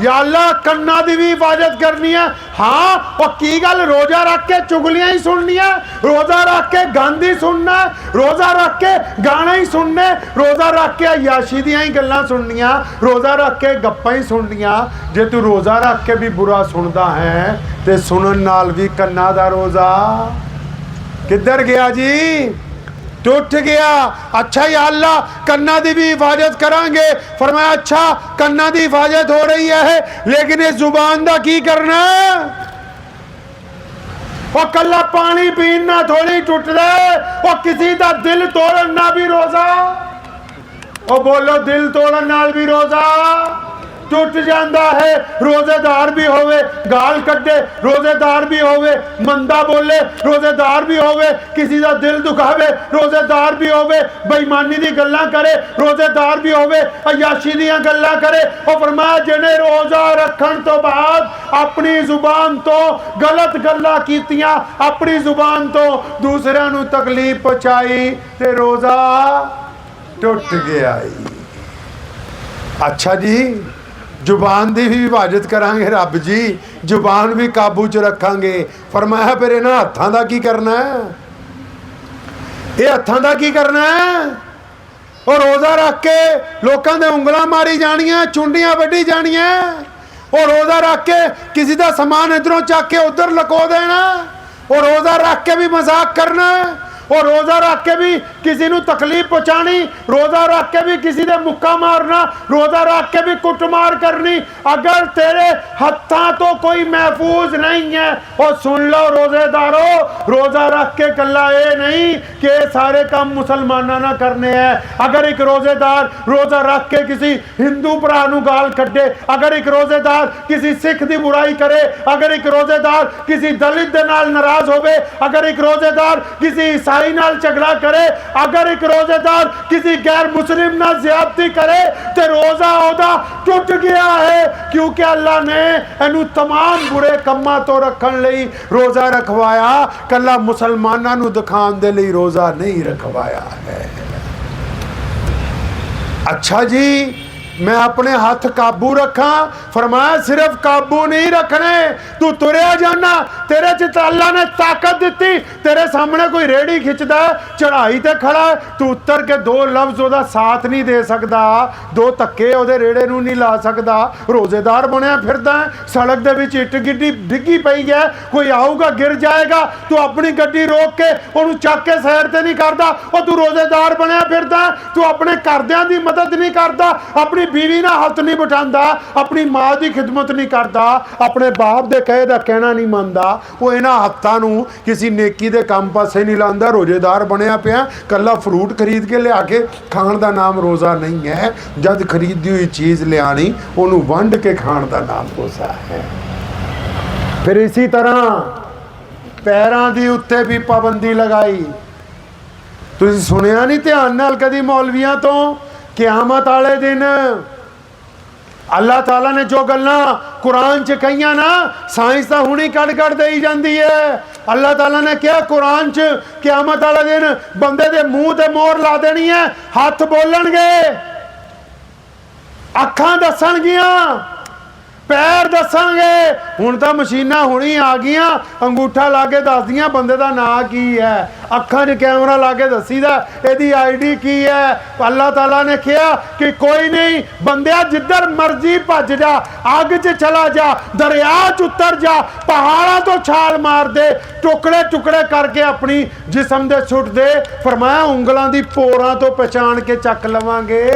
ਯਾ ਅੱਲਾ, ਕੰਨਾਂ ਦੀ ਵੀ ਇਬਾਦਤ ਕਰਨੀ ਹੈ ਹਾਂ ਉਹ ਕੀ ਗੱਲ, ਰੋਜ਼ਾ ਰੱਖ ਕੇ ਚੁਗਲੀਆਂ ਹੀ ਸੁਣਨੀਆਂ, ਰੋਜ਼ਾ ਰੱਖ ਕੇ ਗੰਦ ਹੀ ਸੁਣਨਾ, ਰੋਜ਼ਾ ਰੱਖ ਕੇ ਗਾਣਾ ਹੀ ਸੁਣਨੇ, ਰੋਜ਼ਾ ਰੱਖ ਕੇ ਅਯਾਸ਼ੀ ਦੀਆਂ ਹੀ ਗੱਲਾਂ ਸੁਣਨੀਆਂ, ਰੋਜ਼ਾ ਰੱਖ ਕੇ ਗੱਪਾਂ ਹੀ ਸੁਣਨੀਆਂ। ਜੇ ਤੂੰ ਰੋਜ਼ਾ ਰੱਖ ਕੇ ਵੀ ਬੁਰਾ ਸੁਣਦਾ ਹੈ, ਤੇ ਸੁਣਨ ਨਾਲ ਵੀ ਕੰਨਾਂ ਦਾ ਰੋਜ਼ਾ। ਕਿੱਧਰ ਗਿਆ ਜੀ? ਟੁੱਟ ਗਿਆ। ਅੱਛਾ ਯਾ ਅੱਲਾ, ਕੰਨਾਂ ਦੀ ਵੀ ਹਿਫਾਜ਼ਤ ਕਰਾਂਗੇ। ਫਰਮਾਇਆ, ਅੱਛਾ, ਕੰਨਾਂ ਦੀ ਹਿਫਾਜ਼ਤ ਹੋ ਰਹੀ ਹੈ। ਲੇਕਿਨ ਇਸ ਜ਼ੁਬਾਨ ਦਾ ਕੀ ਕਰਨਾ? ਉਹ ਕੱਲਾ ਪਾਣੀ ਪੀਣ ਨਾਲ ਥੋੜੀ ਟੁੱਟਦਾ ਉਹ ਕਿਸੇ ਦਾ ਦਿਲ ਤੋੜਨ ਨਾਲ ਵੀ ਰੋਜ਼ਾ। ਉਹ ਬੋਲੋ, ਦਿਲ ਤੋੜਨ ਨਾਲ ਵੀ ਰੋਜ਼ਾ। ਟੁੱਟ ਜਾਂਦਾ ਹੈ। ਰੋਜ਼ੇਦਾਰ ਵੀ ਹੋਵੇ, ਗਾਲ ਕੱਢੇ, ਰੋਜ਼ੇਦਾਰ ਵੀ ਹੋਵੇ, ਮੰਦਾ ਬੋਲੇ, ਰੋਜ਼ੇਦਾਰ ਵੀ ਹੋਵੇ, ਕਿਸੇ ਦਾ ਦਿਲ ਦੁਖਾਵੇ, ਰੋਜ਼ੇਦਾਰ ਵੀ ਹੋਵੇ, ਬੇਈਮਾਨੀ ਦੀ ਗੱਲਾਂ ਕਰੇ, ਰੋਜ਼ੇਦਾਰ ਵੀ ਹੋਵੇ, ਅਯਾਸ਼ੀ ਦੀਆਂ ਗੱਲਾਂ ਕਰੇ, ਉਹ ਫਰਮਾਇਆ, ਜਿਹਨੇ ਰੋਜ਼ਾ ਰੱਖਣ ਤੋਂ ਬਾਅਦ ਆਪਣੀ ਜ਼ੁਬਾਨ ਤੋਂ ਗਲਤ ਗੱਲਾਂ ਕੀਤੀਆਂ, ਆਪਣੀ ਜ਼ੁਬਾਨ ਤੋਂ ਦੂਸਰਿਆਂ ਨੂੰ ਤਕਲੀਫ ਪਹੁੰਚਾਈ ਤੇ ਰੋਜ਼ਾ ਟੁੱਟ ਗਿਆ ਅੱਛਾ ਜੀ। ਜ਼ੁਬਾਨ ਦੀ ਵੀ ਹਿਫਾਜ਼ਤ ਕਰਾਂਗੇ ਰੱਬ ਜੀ, ਜ਼ੁਬਾਨ ਵੀ ਕਾਬੂ 'ਚ ਰੱਖਾਂਗੇ। ਫਰਮਾਇਆ ਫਿਰ ਇਹਨਾਂ ਹੱਥਾਂ ਦਾ ਕੀ ਕਰਨਾ ਹੈ? ਇਹ ਹੱਥਾਂ ਦਾ ਕੀ ਕਰਨਾ ਹੈ? ਉਹ ਰੋਜ਼ਾ ਰੱਖ ਕੇ ਲੋਕਾਂ ਦੇ ਉਂਗਲਾਂ ਮਾਰੀ ਜਾਣੀਆਂ, ਚੁੰਡੀਆਂ ਵੱਢੀ ਜਾਣੀਆਂ। ਉਹ ਰੋਜ਼ਾ ਰੱਖ ਕੇ ਕਿਸੇ ਦਾ ਸਮਾਨ ਇਧਰੋਂ ਚੱਕ ਕੇ ਉਧਰ ਲਕੋ ਦੇਣਾ। ਉਹ ਰੋਜ਼ਾ ਰੱਖ ਕੇ ਵੀ ਮਜ਼ਾਕ ਕਰਨਾ। ਉਹ ਰੋਜ਼ਾ ਰੱਖ ਕੇ ਵੀ ਕਿਸੇ ਨੂੰ ਤਕਲੀਫ ਪਹੁੰਚਾਣੀ ਰੋਜ਼ਾ ਰੱਖ ਕੇ ਵੀ ਕਿਸੇ ਦੇ ਮੁੱਕਾ ਮਾਰਨਾ, ਰੋਜ਼ਾ ਰੱਖ ਕੇ ਵੀ ਕੁੱਟਮਾਰ ਕਰਨੀ, ਅਗਰ ਤੇਰੇ ਹੱਥਾਂ ਤੋਂ ਕੋਈ ਮਹਿਫੂਜ਼ ਨਹੀਂ ਹੈ, ਉਹ ਸੁਣ ਲਓ ਰੋਜ਼ੇਦਾਰੋ, ਰੋਜ਼ਾ ਰੱਖ ਕੇ ਕੱਲਾ ਇਹ ਨਹੀਂ ਕਿ ਸਾਰੇ ਕੰਮ ਮੁਸਲਮਾਨਾਂ ਨਾਲ ਕਰਨੇ ਹੈ। ਅਗਰ ਇੱਕ ਰੋਜ਼ੇਦਾਰ ਰੋਜ਼ਾ ਰੱਖ ਕੇ ਕਿਸੇ ਹਿੰਦੂ ਭਰਾ ਨੂੰ ਗਾਲ ਕੱਢੇ, ਅਗਰ ਇੱਕ ਰੋਜ਼ੇਦਾਰ ਕਿਸੇ ਸਿੱਖ ਦੀ ਬੁਰਾਈ ਕਰੇ, ਅਗਰ ਇੱਕ ਰੋਜ਼ੇਦਾਰ ਕਿਸੇ ਦਲਿਤ ਦੇ ਨਾਲ ਨਾਰਾਜ਼ ਹੋਵੇ, ਅਗਰ ਇੱਕ ਰੋਜ਼ੇਦਾਰ ਕਿਸੇ ਈਸਾਈ ਨਾਲ ਝਗੜਾ ਕਰੇ ਅਗਰ ਇੱਕ ਰੋਜ਼ੇਦਾਰ ਕਿਸੇ ਗੈਰ ਮੁਸਲਿਮ ਨਾਲ ਜ਼ਿਆਦਤੀ ਕਰੇ ਤੇ ਰੋਜ਼ਾ ਉਹਦਾ ਟੁੱਟ ਗਿਆ ਹੈ ਕਿਉਂਕਿ ਅੱਲਾ ਨੇ ਇਹਨੂੰ तमाम ਬੁਰੇ ਕੰਮਾਂ ਤੋਂ ਰੱਖਣ ਲਈ ਰੋਜ਼ਾ ਰਖਵਾਇਆ ਕੱਲਾ ਮੁਸਲਮਾਨਾਂ ਨੂੰ ਦਿਖਾਉਣ ਦੇ ਲਈ ਰੋਜ਼ਾ ਨਹੀਂ ਰਖਵਾਇਆ ਹੈ ਅੱਛਾ ਜੀ ਮੈਂ ਆਪਣੇ ਹੱਥ ਕਾਬੂ ਰੱਖਾਂ। ਫਰਮਾਇਆ, ਸਿਰਫ ਕਾਬੂ ਨਹੀਂ ਰੱਖਣੇ। ਤੂੰ ਤੁਰਿਆ ਜਾਣਾ ਤੇਰੇ ਚ ਅੱਲਾ ਨੇ ਤਾਕਤ ਦਿੱਤੀ। ਤੇਰੇ ਸਾਹਮਣੇ ਕੋਈ ਰੇੜੀ ਖਿੱਚਦਾ ਚੜਾਈ ਤੇ ਖੜਾ। ਤੂੰ ਉੱਤਰ ਕੇ ਦੋ ਲਫ਼ਜ਼ ਉਹਦਾ ਸਾਥ ਨਹੀਂ ਦੇ ਸਕਦਾ। ਦੋ ਧੱਕੇ ਉਹਦੇ ਰੇੜੇ ਨੂੰ ਨਹੀਂ ਲਾ ਸਕਦਾ। ਰੋਜ਼ੇਦਾਰ ਬਣਿਆ ਫਿਰਦਾ, ਸੜਕ ਦੇ ਵਿੱਚ ਇੱਟ ਗਿੱਡੀ ਡਿੱਗੀ ਪਈ ਹੈ। ਕੋਈ ਆਊਗਾ, ਗਿਰ ਜਾਏਗਾ। ਤੂੰ ਆਪਣੀ ਗੱਡੀ ਰੋਕ ਕੇ ਉਹਨੂੰ ਚੱਕ ਕੇ ਸਾਈਡ ਤੇ ਨਹੀਂ ਕਰਦਾ। ਉਹ ਤੂੰ ਰੋਜ਼ੇਦਾਰ ਬਣਿਆ ਫਿਰਦਾ। ਤੂੰ ਆਪਣੇ ਘਰਦਿਆਂ ਦੀ ਮਦਦ ਨਹੀਂ ਕਰਦਾ। ਆਪਣੀ ਬੀਵੀ ਨਾਲ ਹੱਥ ਨਹੀਂ ਬਿਠਾਉਂਦਾ ਆਪਣੀ ਮਾਂ ਦੀ ਖਿਦਮਤ ਨਹੀਂ ਕਰਦਾ, ਆਪਣੇ ਬਾਪ ਦੇ ਕਹੇ ਦਾ ਕਹਿਣਾ ਨਹੀਂ ਮੰਨਦਾ। ਉਹ ਇਹਨਾਂ ਹੱਥਾਂ ਨੂੰ ਕਿਸੇ ਨੇਕੀ ਦੇ ਕੰਮ ਪਾਸੇ ਨਹੀਂ ਲਾਉਂਦਾ, ਰੋਜ਼ੇਦਾਰ ਬਣਿਆ ਪਿਆ ਕੱਲਾ ਫਰੂਟ ਖਰੀਦ ਕੇ ਲਿਆ ਕੇ ਖਾਣ ਦਾ ਨਾਮ ਰੋਜ਼ਾ ਨਹੀਂ ਹੈ। ਜਦ ਖਰੀਦੀ ਹੋਈ ਚੀਜ਼ ਲਿਆਣੀ, ਉਹਨੂੰ ਵੰਡ ਕੇ ਖਾਣ ਦਾ ਨਾਮ ਰੋਜ਼ਾ ਹੈ। ਫਿਰ ਇਸੇ ਤਰ੍ਹਾਂ ਪੈਰਾਂ ਦੀ ਉੱਤੇ ਵੀ ਪਾਬੰਦੀ ਲਗਾਈ। ਤੁਸੀਂ ਸੁਣਿਆ ਨਹੀਂ ਧਿਆਨ ਨਾਲ ਕਦੀ ਮੌਲਵੀਆਂ ਤੋਂ? ਕਿਆਮਤ ਵਾਲੇ ਦਿਨ। ਅੱਲਾਹ ਤਾਲਾ ਨੇ ਜੋ ਗੱਲਾਂ ਕੁਰਾਨ ਚ ਕਹੀਆਂ ਨਾ, ਸਾਇੰਸ ਤਾਂ ਹੁਣੀ ਕੱਢ ਕੱਢ ਦੇਈ ਜਾਂਦੀ ਹੈ ਅੱਲਾਹ ਤਾਲਾ ਨੇ ਕਿਹਾ, ਕੁਰਾਨ ਚ ਕਿਆਮਤ ਵਾਲੇ ਦਿਨ ਬੰਦੇ ਦੇ ਮੂੰਹ ਤੇ ਮੋਹਰ ਲਾ ਦੇਣੀ ਹੈ ਹੱਥ ਬੋਲਣਗੇ। ਅੱਖਾਂ ਦੱਸਣਗੀਆਂ, ਪੈਰ ਦੱਸਾਂਗੇ ਹੁਣ ਤਾਂ ਮਸ਼ੀਨਾਂ ਹੁਣੀ ਆ ਗਈਆਂ, ਅੰਗੂਠਾ ਲਾ ਕੇ ਦੱਸਦੀਆਂ, ਬੰਦੇ ਦਾ ਨਾਂ ਕੀ ਹੈ। ਅੱਖਾਂ 'ਚ ਕੈਮਰਾ ਲਾ ਕੇ ਦੱਸੀਦਾ, ਇਹਦੀ ਆਈਡੀ ਕੀ ਹੈ? ਅੱਲਾਹ ਤਾਲਾ ਨੇ ਕਿਹਾ ਕਿ ਕੋਈ ਨਹੀਂ, ਬੰਦਿਆ ਜਿੱਧਰ ਮਰਜ਼ੀ ਭੱਜ ਜਾ, ਅੱਗ 'ਚ ਚਲਾ ਜਾ, ਦਰਿਆ 'ਚ ਉਤਰ ਜਾ, ਪਹਾੜਾਂ ਤੋਂ ਛਾਲ ਮਾਰ ਦੇ, ਟੁਕੜੇ ਟੁਕੜੇ ਕਰਕੇ ਆਪਣੀ ਜਿਸਮ ਦੇ ਸੁੱਟ ਦੇ, ਫਰਮਾਇਆ ਉਂਗਲਾਂ ਦੀ ਪੋਰਾਂ ਤੋਂ ਪਛਾਣ ਕੇ ਚੱਕ ਲਵਾਂਗੇ।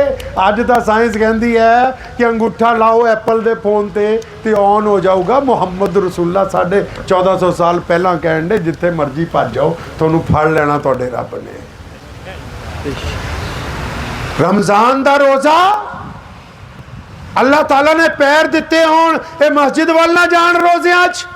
ਅੱਜ ਤਾਂ ਸਾਇੰਸ ਕਹਿੰਦੀ ਹੈ ਕਿ ਅੰਗੂਠਾ ਲਾਓ ਐਪਲ ਦੇ ਫੋਨ ਤੇ ਤੇ ਔਨ ਹੋ ਜਾਊਗਾ। ਮੁਹੰਮਦ ਰਸੂਲullah ਸਾਡੇ 1400 ਸਾਲ ਪਹਿਲਾਂ ਕਹਿਣ ਦੇ, ਜਿੱਥੇ ਮਰਜ਼ੀ ਭੱਜ ਜਾਓ, ਤੁਹਾਨੂੰ ਫੜ ਫੜ ਲੈਣਾ ਤੁਹਾਡੇ ਰੱਬ ਨੇ। ਰਮਜ਼ਾਨ ਦਾ ਰੋਜ਼ਾ ਅੱਲਾਹ ਤਾਲਾ ਨੇ ਪੈਰ ਦਿੱਤੇ ਹੋਣ, ਇਹ ਮਸਜਿਦ ਵੱਲ ਨਾ ਜਾਣ ਰੋਜ਼ਿਆਂ 'ਚ।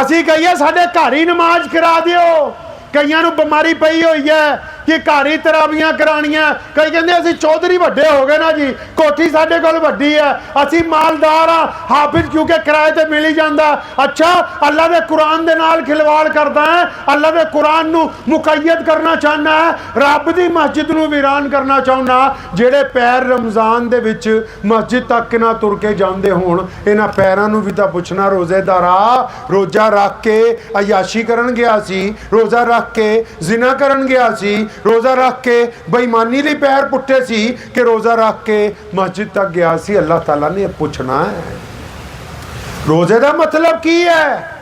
ਅਸੀਂ ਕਹੀਏ, ਸਾਡੇ ਘਰ ਹੀ ਨਮਾਜ਼ ਕਰਾ ਦਿਓ। ਕਈਆਂ ਨੂੰ ਬਿਮਾਰੀ ਪਈ ਹੋਈ ਹੈ ਕਿ ਘਾਰੀ ਤਰਾਵੀਆਂ ਕਰਾਣੀਆਂ ਕਈ ਕਹਿੰਦੇ ਅਸੀਂ ਚੌਧਰੀ ਵੱਡੇ ਹੋ ਗਏ ਨਾ ਜੀ, ਕੋਠੀ ਸਾਡੇ ਕੋਲ ਵੱਡੀ ਹੈ, ਅਸੀਂ ਮਾਲਦਾਰ ਆ ਹਾਫਿਜ਼ ਕਿਉਂਕਿ ਕਿਰਾਏ ਤੇ ਮਿਲ ਹੀ ਜਾਂਦਾ। ਅੱਛਾ ਅੱਲਾ ਦੇ ਕੁਰਾਨ ਦੇ ਨਾਲ ਖਿਲਵਾੜ ਕਰਦਾ ਹੈ ਅੱਲਾ ਦੇ ਕੁਰਾਨ ਨੂੰ ਮੁਕੱਯਦ ਕਰਨਾ ਚਾਹੁੰਦਾ ਹੈ, ਰੱਬ ਦੀ ਮਸਜਿਦ ਨੂੰ ਵੀਰਾਨ ਕਰਨਾ ਚਾਹੁੰਦਾ। ਜਿਹੜੇ ਪੈਰ ਰਮਜ਼ਾਨ ਦੇ ਵਿੱਚ ਮਸਜਿਦ ਤੱਕ ਨਾ ਤੁਰ ਕੇ ਜਾਂਦੇ ਹੋਣ, ਇਹਨਾਂ ਪੈਰਾਂ ਨੂੰ ਵੀ ਤਾਂ ਪੁੱਛਣਾ ਰੋਜ਼ੇਦਾਰਾ, ਰੋਜ਼ਾ ਰੱਖ ਕੇ ਅਯਾਸ਼ੀ ਕਰਨ ਗਿਆ ਸੀ, ਰੋਜ਼ਾ ਰੱਖ ਕੇ ਜ਼ਿਨਾ ਕਰਨ ਗਿਆ ਸੀ ਰੋਜ਼ਾ ਰੱਖ ਕੇ ਬੇਈਮਾਨੀ ਲਈ ਪੈਰ ਪੁੱਟੇ ਸੀ ਕਿ ਰੋਜ਼ਾ ਰੱਖ ਕੇ ਮਸਜਿਦ ਤੱਕ ਗਿਆ ਸੀ। ਅੱਲਾਹ ਤਾਲਾ ਨੇ ਪੁੱਛਣਾ ਹੈ। ਰੋਜ਼ੇ ਦਾ ਮਤਲਬ ਕੀ ਹੈ?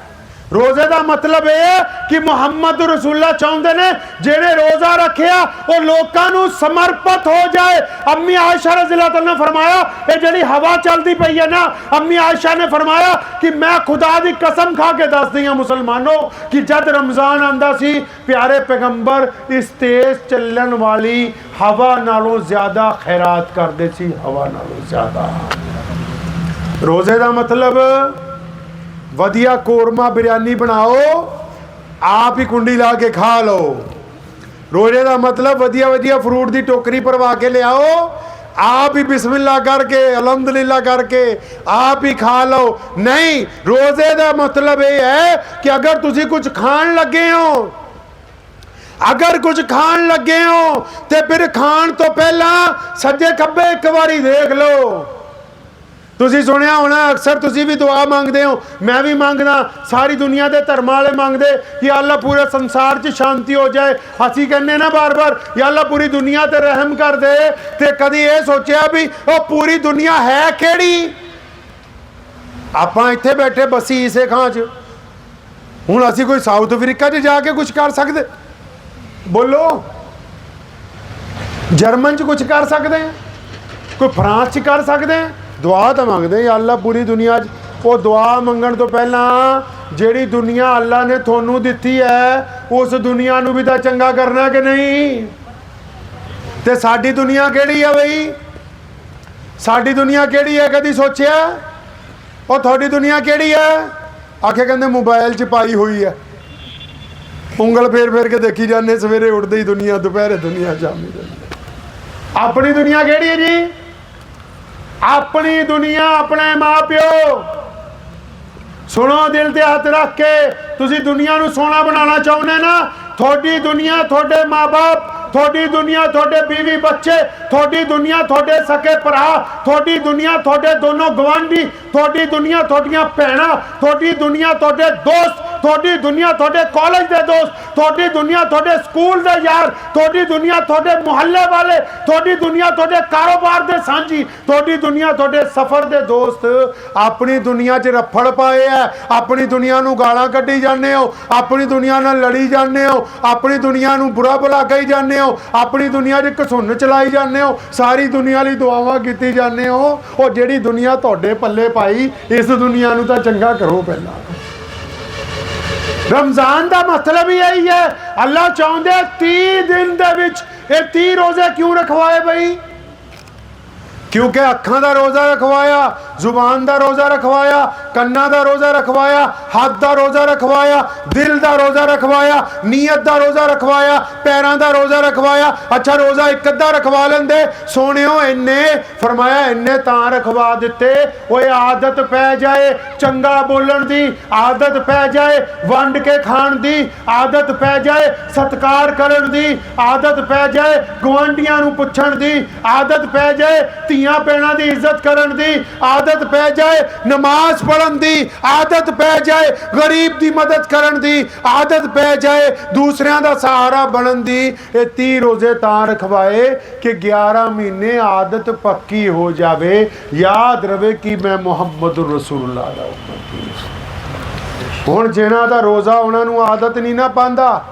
ਰੋਜ਼ੇ ਦਾ ਮਤਲਬ ਇਹ ਹੈ ਕਿ ਮੁਹੰਮਦ ਰਸੂਲullah ਚਾਹੁੰਦੇ ਨੇ ਜਿਹੜੇ ਰੋਜ਼ਾ ਰੱਖਿਆ, ਉਹ ਲੋਕਾਂ ਨੂੰ ਸਮਰਪਿਤ ਹੋ ਜਾਏ। ਅੰਮੀ ਆਇਸ਼ਾ ਰਜ਼ੀਅੱਲਾਹੁ ਨੇ ਫਰਮਾਇਆ, ਇਹ ਜਿਹੜੀ ਹਵਾ ਚੱਲਦੀ ਪਈ ਹੈ ਨਾ, ਅੰਮੀ ਆਇਸ਼ਾ ਨੇ ਫਰਮਾਇਆ ਕਿ ਮੈਂ ਖੁਦਾ ਦੀ ਕਸਮ ਖਾ ਕੇ ਦੱਸਦੀ ਹਾਂ ਮੁਸਲਮਾਨੋ ਕਿ ਜਦ ਰਮਜ਼ਾਨ ਆਂਦਾ ਸੀ, ਪਿਆਰੇ ਪੈਗੰਬਰ, ਇਸ ਤੇਜ਼ ਚੱਲਣ ਵਾਲੀ ਹਵਾ ਨਾਲੋਂ ਜ਼ਿਆਦਾ ਖੈਰਾਤ ਕਰਦੇ ਸੀ, ਹਵਾ ਨਾਲੋਂ ਜ਼ਿਆਦਾ। ਰੋਜ਼ੇ ਦਾ ਮਤਲਬ ਵਧੀਆ ਕੋਰਮਾ ਬਿਰਿਆਨੀ ਬਣਾਓ, ਆਪ ਹੀ ਕੁੰਡੀ ਲਾ ਕੇ ਖਾ ਲਓ। ਰੋਜ਼ੇ ਦਾ ਮਤਲਬ ਵਧੀਆ ਵਧੀਆ ਫਰੂਟ ਦੀ ਟੋਕਰੀ ਭਰਵਾ ਕੇ ਲਿਆਓ, ਆਪ ਹੀ ਬਿਸਮਿਲ੍ਲਾ ਕਰਕੇ, ਅਲਹਮਦੁਲਿਲਾ ਕਰਕੇ, ਆਪ ਹੀ ਖਾ ਲਓ। ਨਹੀਂ, ਰੋਜ਼ੇ ਦਾ ਮਤਲਬ ਇਹ ਹੈ ਕਿ ਅਗਰ ਤੁਸੀਂ ਕੁਝ ਖਾਣ ਲੱਗੇ ਹੋ, ਅਗਰ ਕੁਝ ਖਾਣ ਲੱਗੇ ਹੋ, ਤੇ ਫਿਰ ਖਾਣ ਤੋਂ ਪਹਿਲਾਂ ਸੱਜੇ ਖੱਬੇ ਇੱਕ ਵਾਰੀ ਦੇਖ ਲਓ। ਤੁਸੀਂ ਸੁਣਿਆ ਹੋਣਾ, ਅਕਸਰ ਤੁਸੀਂ ਵੀ ਦੁਆ ਮੰਗਦੇ ਹੋ। ਮੈਂ ਵੀ ਮੰਗਦਾ, ਸਾਰੀ ਦੁਨੀਆ ਦੇ ਧਰਮਾਂ ਵਾਲੇ ਮੰਗਦੇ ਕਿ ਅੱਲਾ ਪੂਰੇ ਸੰਸਾਰ 'ਚ ਸ਼ਾਂਤੀ ਹੋ ਜਾਏ। ਅਸੀਂ ਕਹਿੰਦੇ ਨਾ ਬਾਰ-ਬਾਰ ਕਿ ਅੱਲਾ ਪੂਰੀ ਦੁਨੀਆ ਤੇ ਰਹਿਮ ਕਰ ਦੇ ਤੇ ਕਦੀ ਇਹ ਸੋਚਿਆ ਵੀ ਉਹ ਪੂਰੀ ਦੁਨੀਆ ਹੈ ਕਿਹੜੀ? ਆਪਾਂ ਇੱਥੇ ਬੈਠੇ ਬਸੀ ਇਸੇ ਖਾਂ 'ਚ। ਹੁਣ ਅਸੀਂ ਕੋਈ ਸਾਊਥ ਅਫਰੀਕਾ 'ਚ ਜਾ ਕੇ ਕੁਝ ਕਰ ਸਕਦੇ? ਬੋਲੋ। ਜਰਮਨ 'ਚ ਕੁਝ ਕਰ ਸਕਦੇ? ਹਾਂ ਕੋਈ ਫਰਾਂਸ 'ਚ ਕਰ ਸਕਦੇ? ਹਾਂ ਦੁਆ ਤਾਂ ਮੰਗਦੇ ਹਾਂ ਅੱਲਾ ਪੂਰੀ ਦੁਨੀਆ 'ਚ। ਉਹ ਦੁਆ ਮੰਗਣ ਤੋਂ ਪਹਿਲਾਂ ਜਿਹੜੀ ਦੁਨੀਆ ਅੱਲਾ ਨੇ ਤੁਹਾਨੂੰ ਦਿੱਤੀ ਹੈ, ਉਸ ਦੁਨੀਆ ਨੂੰ ਵੀ ਤਾਂ ਚੰਗਾ ਕਰਨਾ ਕਿ ਨਹੀਂ? ਤੇ ਸਾਡੀ ਦੁਨੀਆ ਕਿਹੜੀ ਆ ਬਈ? ਸਾਡੀ ਦੁਨੀਆ ਕਿਹੜੀ ਹੈ ਕਦੀ ਸੋਚਿਆ? ਉਹ ਤੁਹਾਡੀ ਦੁਨੀਆ ਕਿਹੜੀ ਹੈ ਆਖੇ ਕਹਿੰਦੇ ਮੋਬਾਈਲ 'ਚ ਪਾਈ ਹੋਈ ਹੈ ਉਂਗਲ ਫੇਰ ਫੇਰ ਕੇ ਦੇਖੀ ਜਾਂਦੇ, ਸਵੇਰੇ ਉੱਠਦੇ ਹੀ ਦੁਨੀਆ, ਦੁਪਹਿਰੇ ਦੁਨੀਆ ਸ਼ਾਮੀ ਦੁਨੀਆ ਆਪਣੀ ਦੁਨੀਆ ਕਿਹੜੀ ਹੈ ਜੀ? ਆਪਣੀ ਦੁਨੀਆ, ਆਪਣੇ ਮਾਪਿਓ। ਸੁਣੋ, ਦਿਲ ਤੇ ਹੱਥ ਰੱਖ ਕੇ ਤੁਸੀਂ ਦੁਨੀਆ ਨੂੰ ਸੋਹਣਾ ਬਣਾਉਣਾ ਚਾਹੁੰਦੇ ਨਾ? ਤੁਹਾਡੀ ਦੁਨੀਆ ਤੁਹਾਡੇ ਮਾਪੇ ਤੁਹਾਡੀ ਦੁਨੀਆ ਤੁਹਾਡੇ ਬੀਵੀ ਬੱਚੇ, ਤੁਹਾਡੀ ਦੁਨੀਆ ਤੁਹਾਡੇ ਸਕੇ ਭਰਾ, ਤੁਹਾਡੀ ਦੁਨੀਆ ਤੁਹਾਡੇ ਦੋਨੋਂ ਗਵਾਂਢੀ ਤੁਹਾਡੀ ਦੁਨੀਆ ਤੁਹਾਡੀਆਂ ਭੈਣਾਂ, ਤੁਹਾਡੀ ਦੁਨੀਆ ਤੁਹਾਡੇ ਦੋਸਤ ਤੁਹਾਡੀ ਦੁਨੀਆ ਤੁਹਾਡੇ ਕਾਲਜ ਦੇ ਦੋਸਤ, ਤੁਹਾਡੀ ਦੁਨੀਆ ਤੁਹਾਡੇ ਸਕੂਲ ਦੇ ਯਾਰ, ਤੁਹਾਡੀ ਦੁਨੀਆ ਤੁਹਾਡੇ ਮੁਹੱਲੇ ਵਾਲੇ, ਤੁਹਾਡੀ ਦੁਨੀਆ ਤੁਹਾਡੇ ਕਾਰੋਬਾਰ ਦੇ ਸਾਂਝੀ, ਤੁਹਾਡੀ ਦੁਨੀਆ ਤੁਹਾਡੇ ਸਫ਼ਰ ਦੇ ਦੋਸਤ। ਆਪਣੀ ਦੁਨੀਆ 'ਚ ਰੱਫੜ ਪਾਏ ਆ ਆਪਣੀ ਦੁਨੀਆ ਨੂੰ ਗਾਲਾਂ ਕੱਢੀ ਜਾਂਦੇ ਹੋ, ਆਪਣੀ ਦੁਨੀਆ ਨਾਲ ਲੜੀ ਜਾਂਦੇ ਹੋ, ਆਪਣੀ ਦੁਨੀਆ ਨੂੰ ਬੁਰਾ ਭਲਾ ਕਹੀ ਜਾਂਦੇ ਹੋ, ਆਪਣੀ ਦੁਨੀਆ 'ਚ ਘਸੁੰਨ ਚਲਾਈ ਜਾਂਦੇ ਹੋ, ਸਾਰੀ ਦੁਨੀਆ ਲਈ ਦੁਆਵਾਂ ਕੀਤੀ ਜਾਂਦੇ ਹੋ। ਉਹ ਜਿਹੜੀ ਦੁਨੀਆ ਤੁਹਾਡੇ ਪੱਲੇ ਪਾਈ, ਇਸ ਦੁਨੀਆ ਨੂੰ ਤਾਂ ਚੰਗਾ ਕਰੋ ਪਹਿਲਾਂ। ਰਮਜ਼ਾਨ ਦਾ ਮਤਲਬ ਹੀ ਇਹੀ ਹੈ। ਅੱਲਾ ਚਾਹੁੰਦੇ 30 ਦਿਨ ਦੇ ਵਿੱਚ ਇਹ 30 ਰੋਜ਼ੇ ਕਿਉਂ ਰਖਵਾਏ ਬਈ? ਕਿਉਂਕਿ ਅੱਖਾਂ ਦਾ ਰੋਜ਼ਾ ਰਖਵਾਇਆ ਜ਼ੁਬਾਨ ਦਾ ਰੋਜ਼ਾ ਰਖਵਾਇਆ, ਕੰਨਾਂ ਦਾ ਰੋਜ਼ਾ ਰਖਵਾਇਆ, ਹੱਥ ਦਾ ਰੋਜ਼ਾ ਰਖਵਾਇਆ, ਦਿਲ ਦਾ ਰੋਜ਼ਾ ਰਖਵਾਇਆ, ਨੀਅਤ ਦਾ ਰੋਜ਼ਾ ਰਖਵਾਇਆ, ਪੈਰਾਂ ਦਾ ਰੋਜ਼ਾ ਰਖਵਾਇਆ। ਅੱਛਾ, ਰੋਜ਼ਾ ਇੱਕ ਅੱਧਾ ਰਖਵਾ ਲੈਂਦੇ। ਸੋਹਣਿਓ ਇੰਨੇ, ਫਰਮਾਇਆ ਇੰਨੇ ਤਾਂ ਰਖਵਾ ਦਿੱਤੇ। ਓਏ, ਆਦਤ ਪੈ ਜਾਏ ਚੰਗਾ ਬੋਲਣ ਦੀ, ਆਦਤ ਪੈ ਜਾਏ ਵੰਡ ਕੇ ਖਾਣ ਦੀ, ਆਦਤ ਪੈ ਜਾਏ ਸਤਕਾਰ ਕਰਨ ਦੀ, ਆਦਤ ਪੈ ਜਾਏ ਗਵਾਂਢੀਆਂ ਨੂੰ ਪੁੱਛਣ ਦੀ, ਆਦਤ ਪੈ ਜਾਏ ਧੀਆਂ ਭੈਣਾਂ ਦੀ ਇੱਜ਼ਤ ਕਰਨ ਦੀ, ਆਦਤ ਪੈ ਜਾਏ, ਨਮਾਜ਼ ਪੜ੍ਹਨ ਦੀ ਆਦਤ ਪੈ ਜਾਏ, ਗਰੀਬ ਦੀ ਮਦਦ ਕਰਨ ਦੀ ਆਦਤ ਪੈ ਜਾਏ, ਦੂਸਰਿਆਂ ਦਾ ਸਹਾਰਾ ਬਣਨ ਦੀ ਇਹ 30 ਰੋਜ਼ੇ ਤਾਂ ਰਖਵਾਏ ਕਿ 11 ਮਹੀਨੇ ਆਦਤ ਪੱਕੀ ਹੋ ਜਾਵੇ। ਯਾਦ ਰਵੇ ਕਿ ਮੈਂ ਮੁਹੰਮਦ ਰਸੂਲullah ਦਾ ਉਮਤੀ ਹੁਣ ਜਿਹਨਾਂ ਦਾ ਰੋਜ਼ਾ ਉਹਨਾਂ ਨੂੰ ਆਦਤ ਨਹੀਂ ਨਾ ਪਾਉਂਦਾ,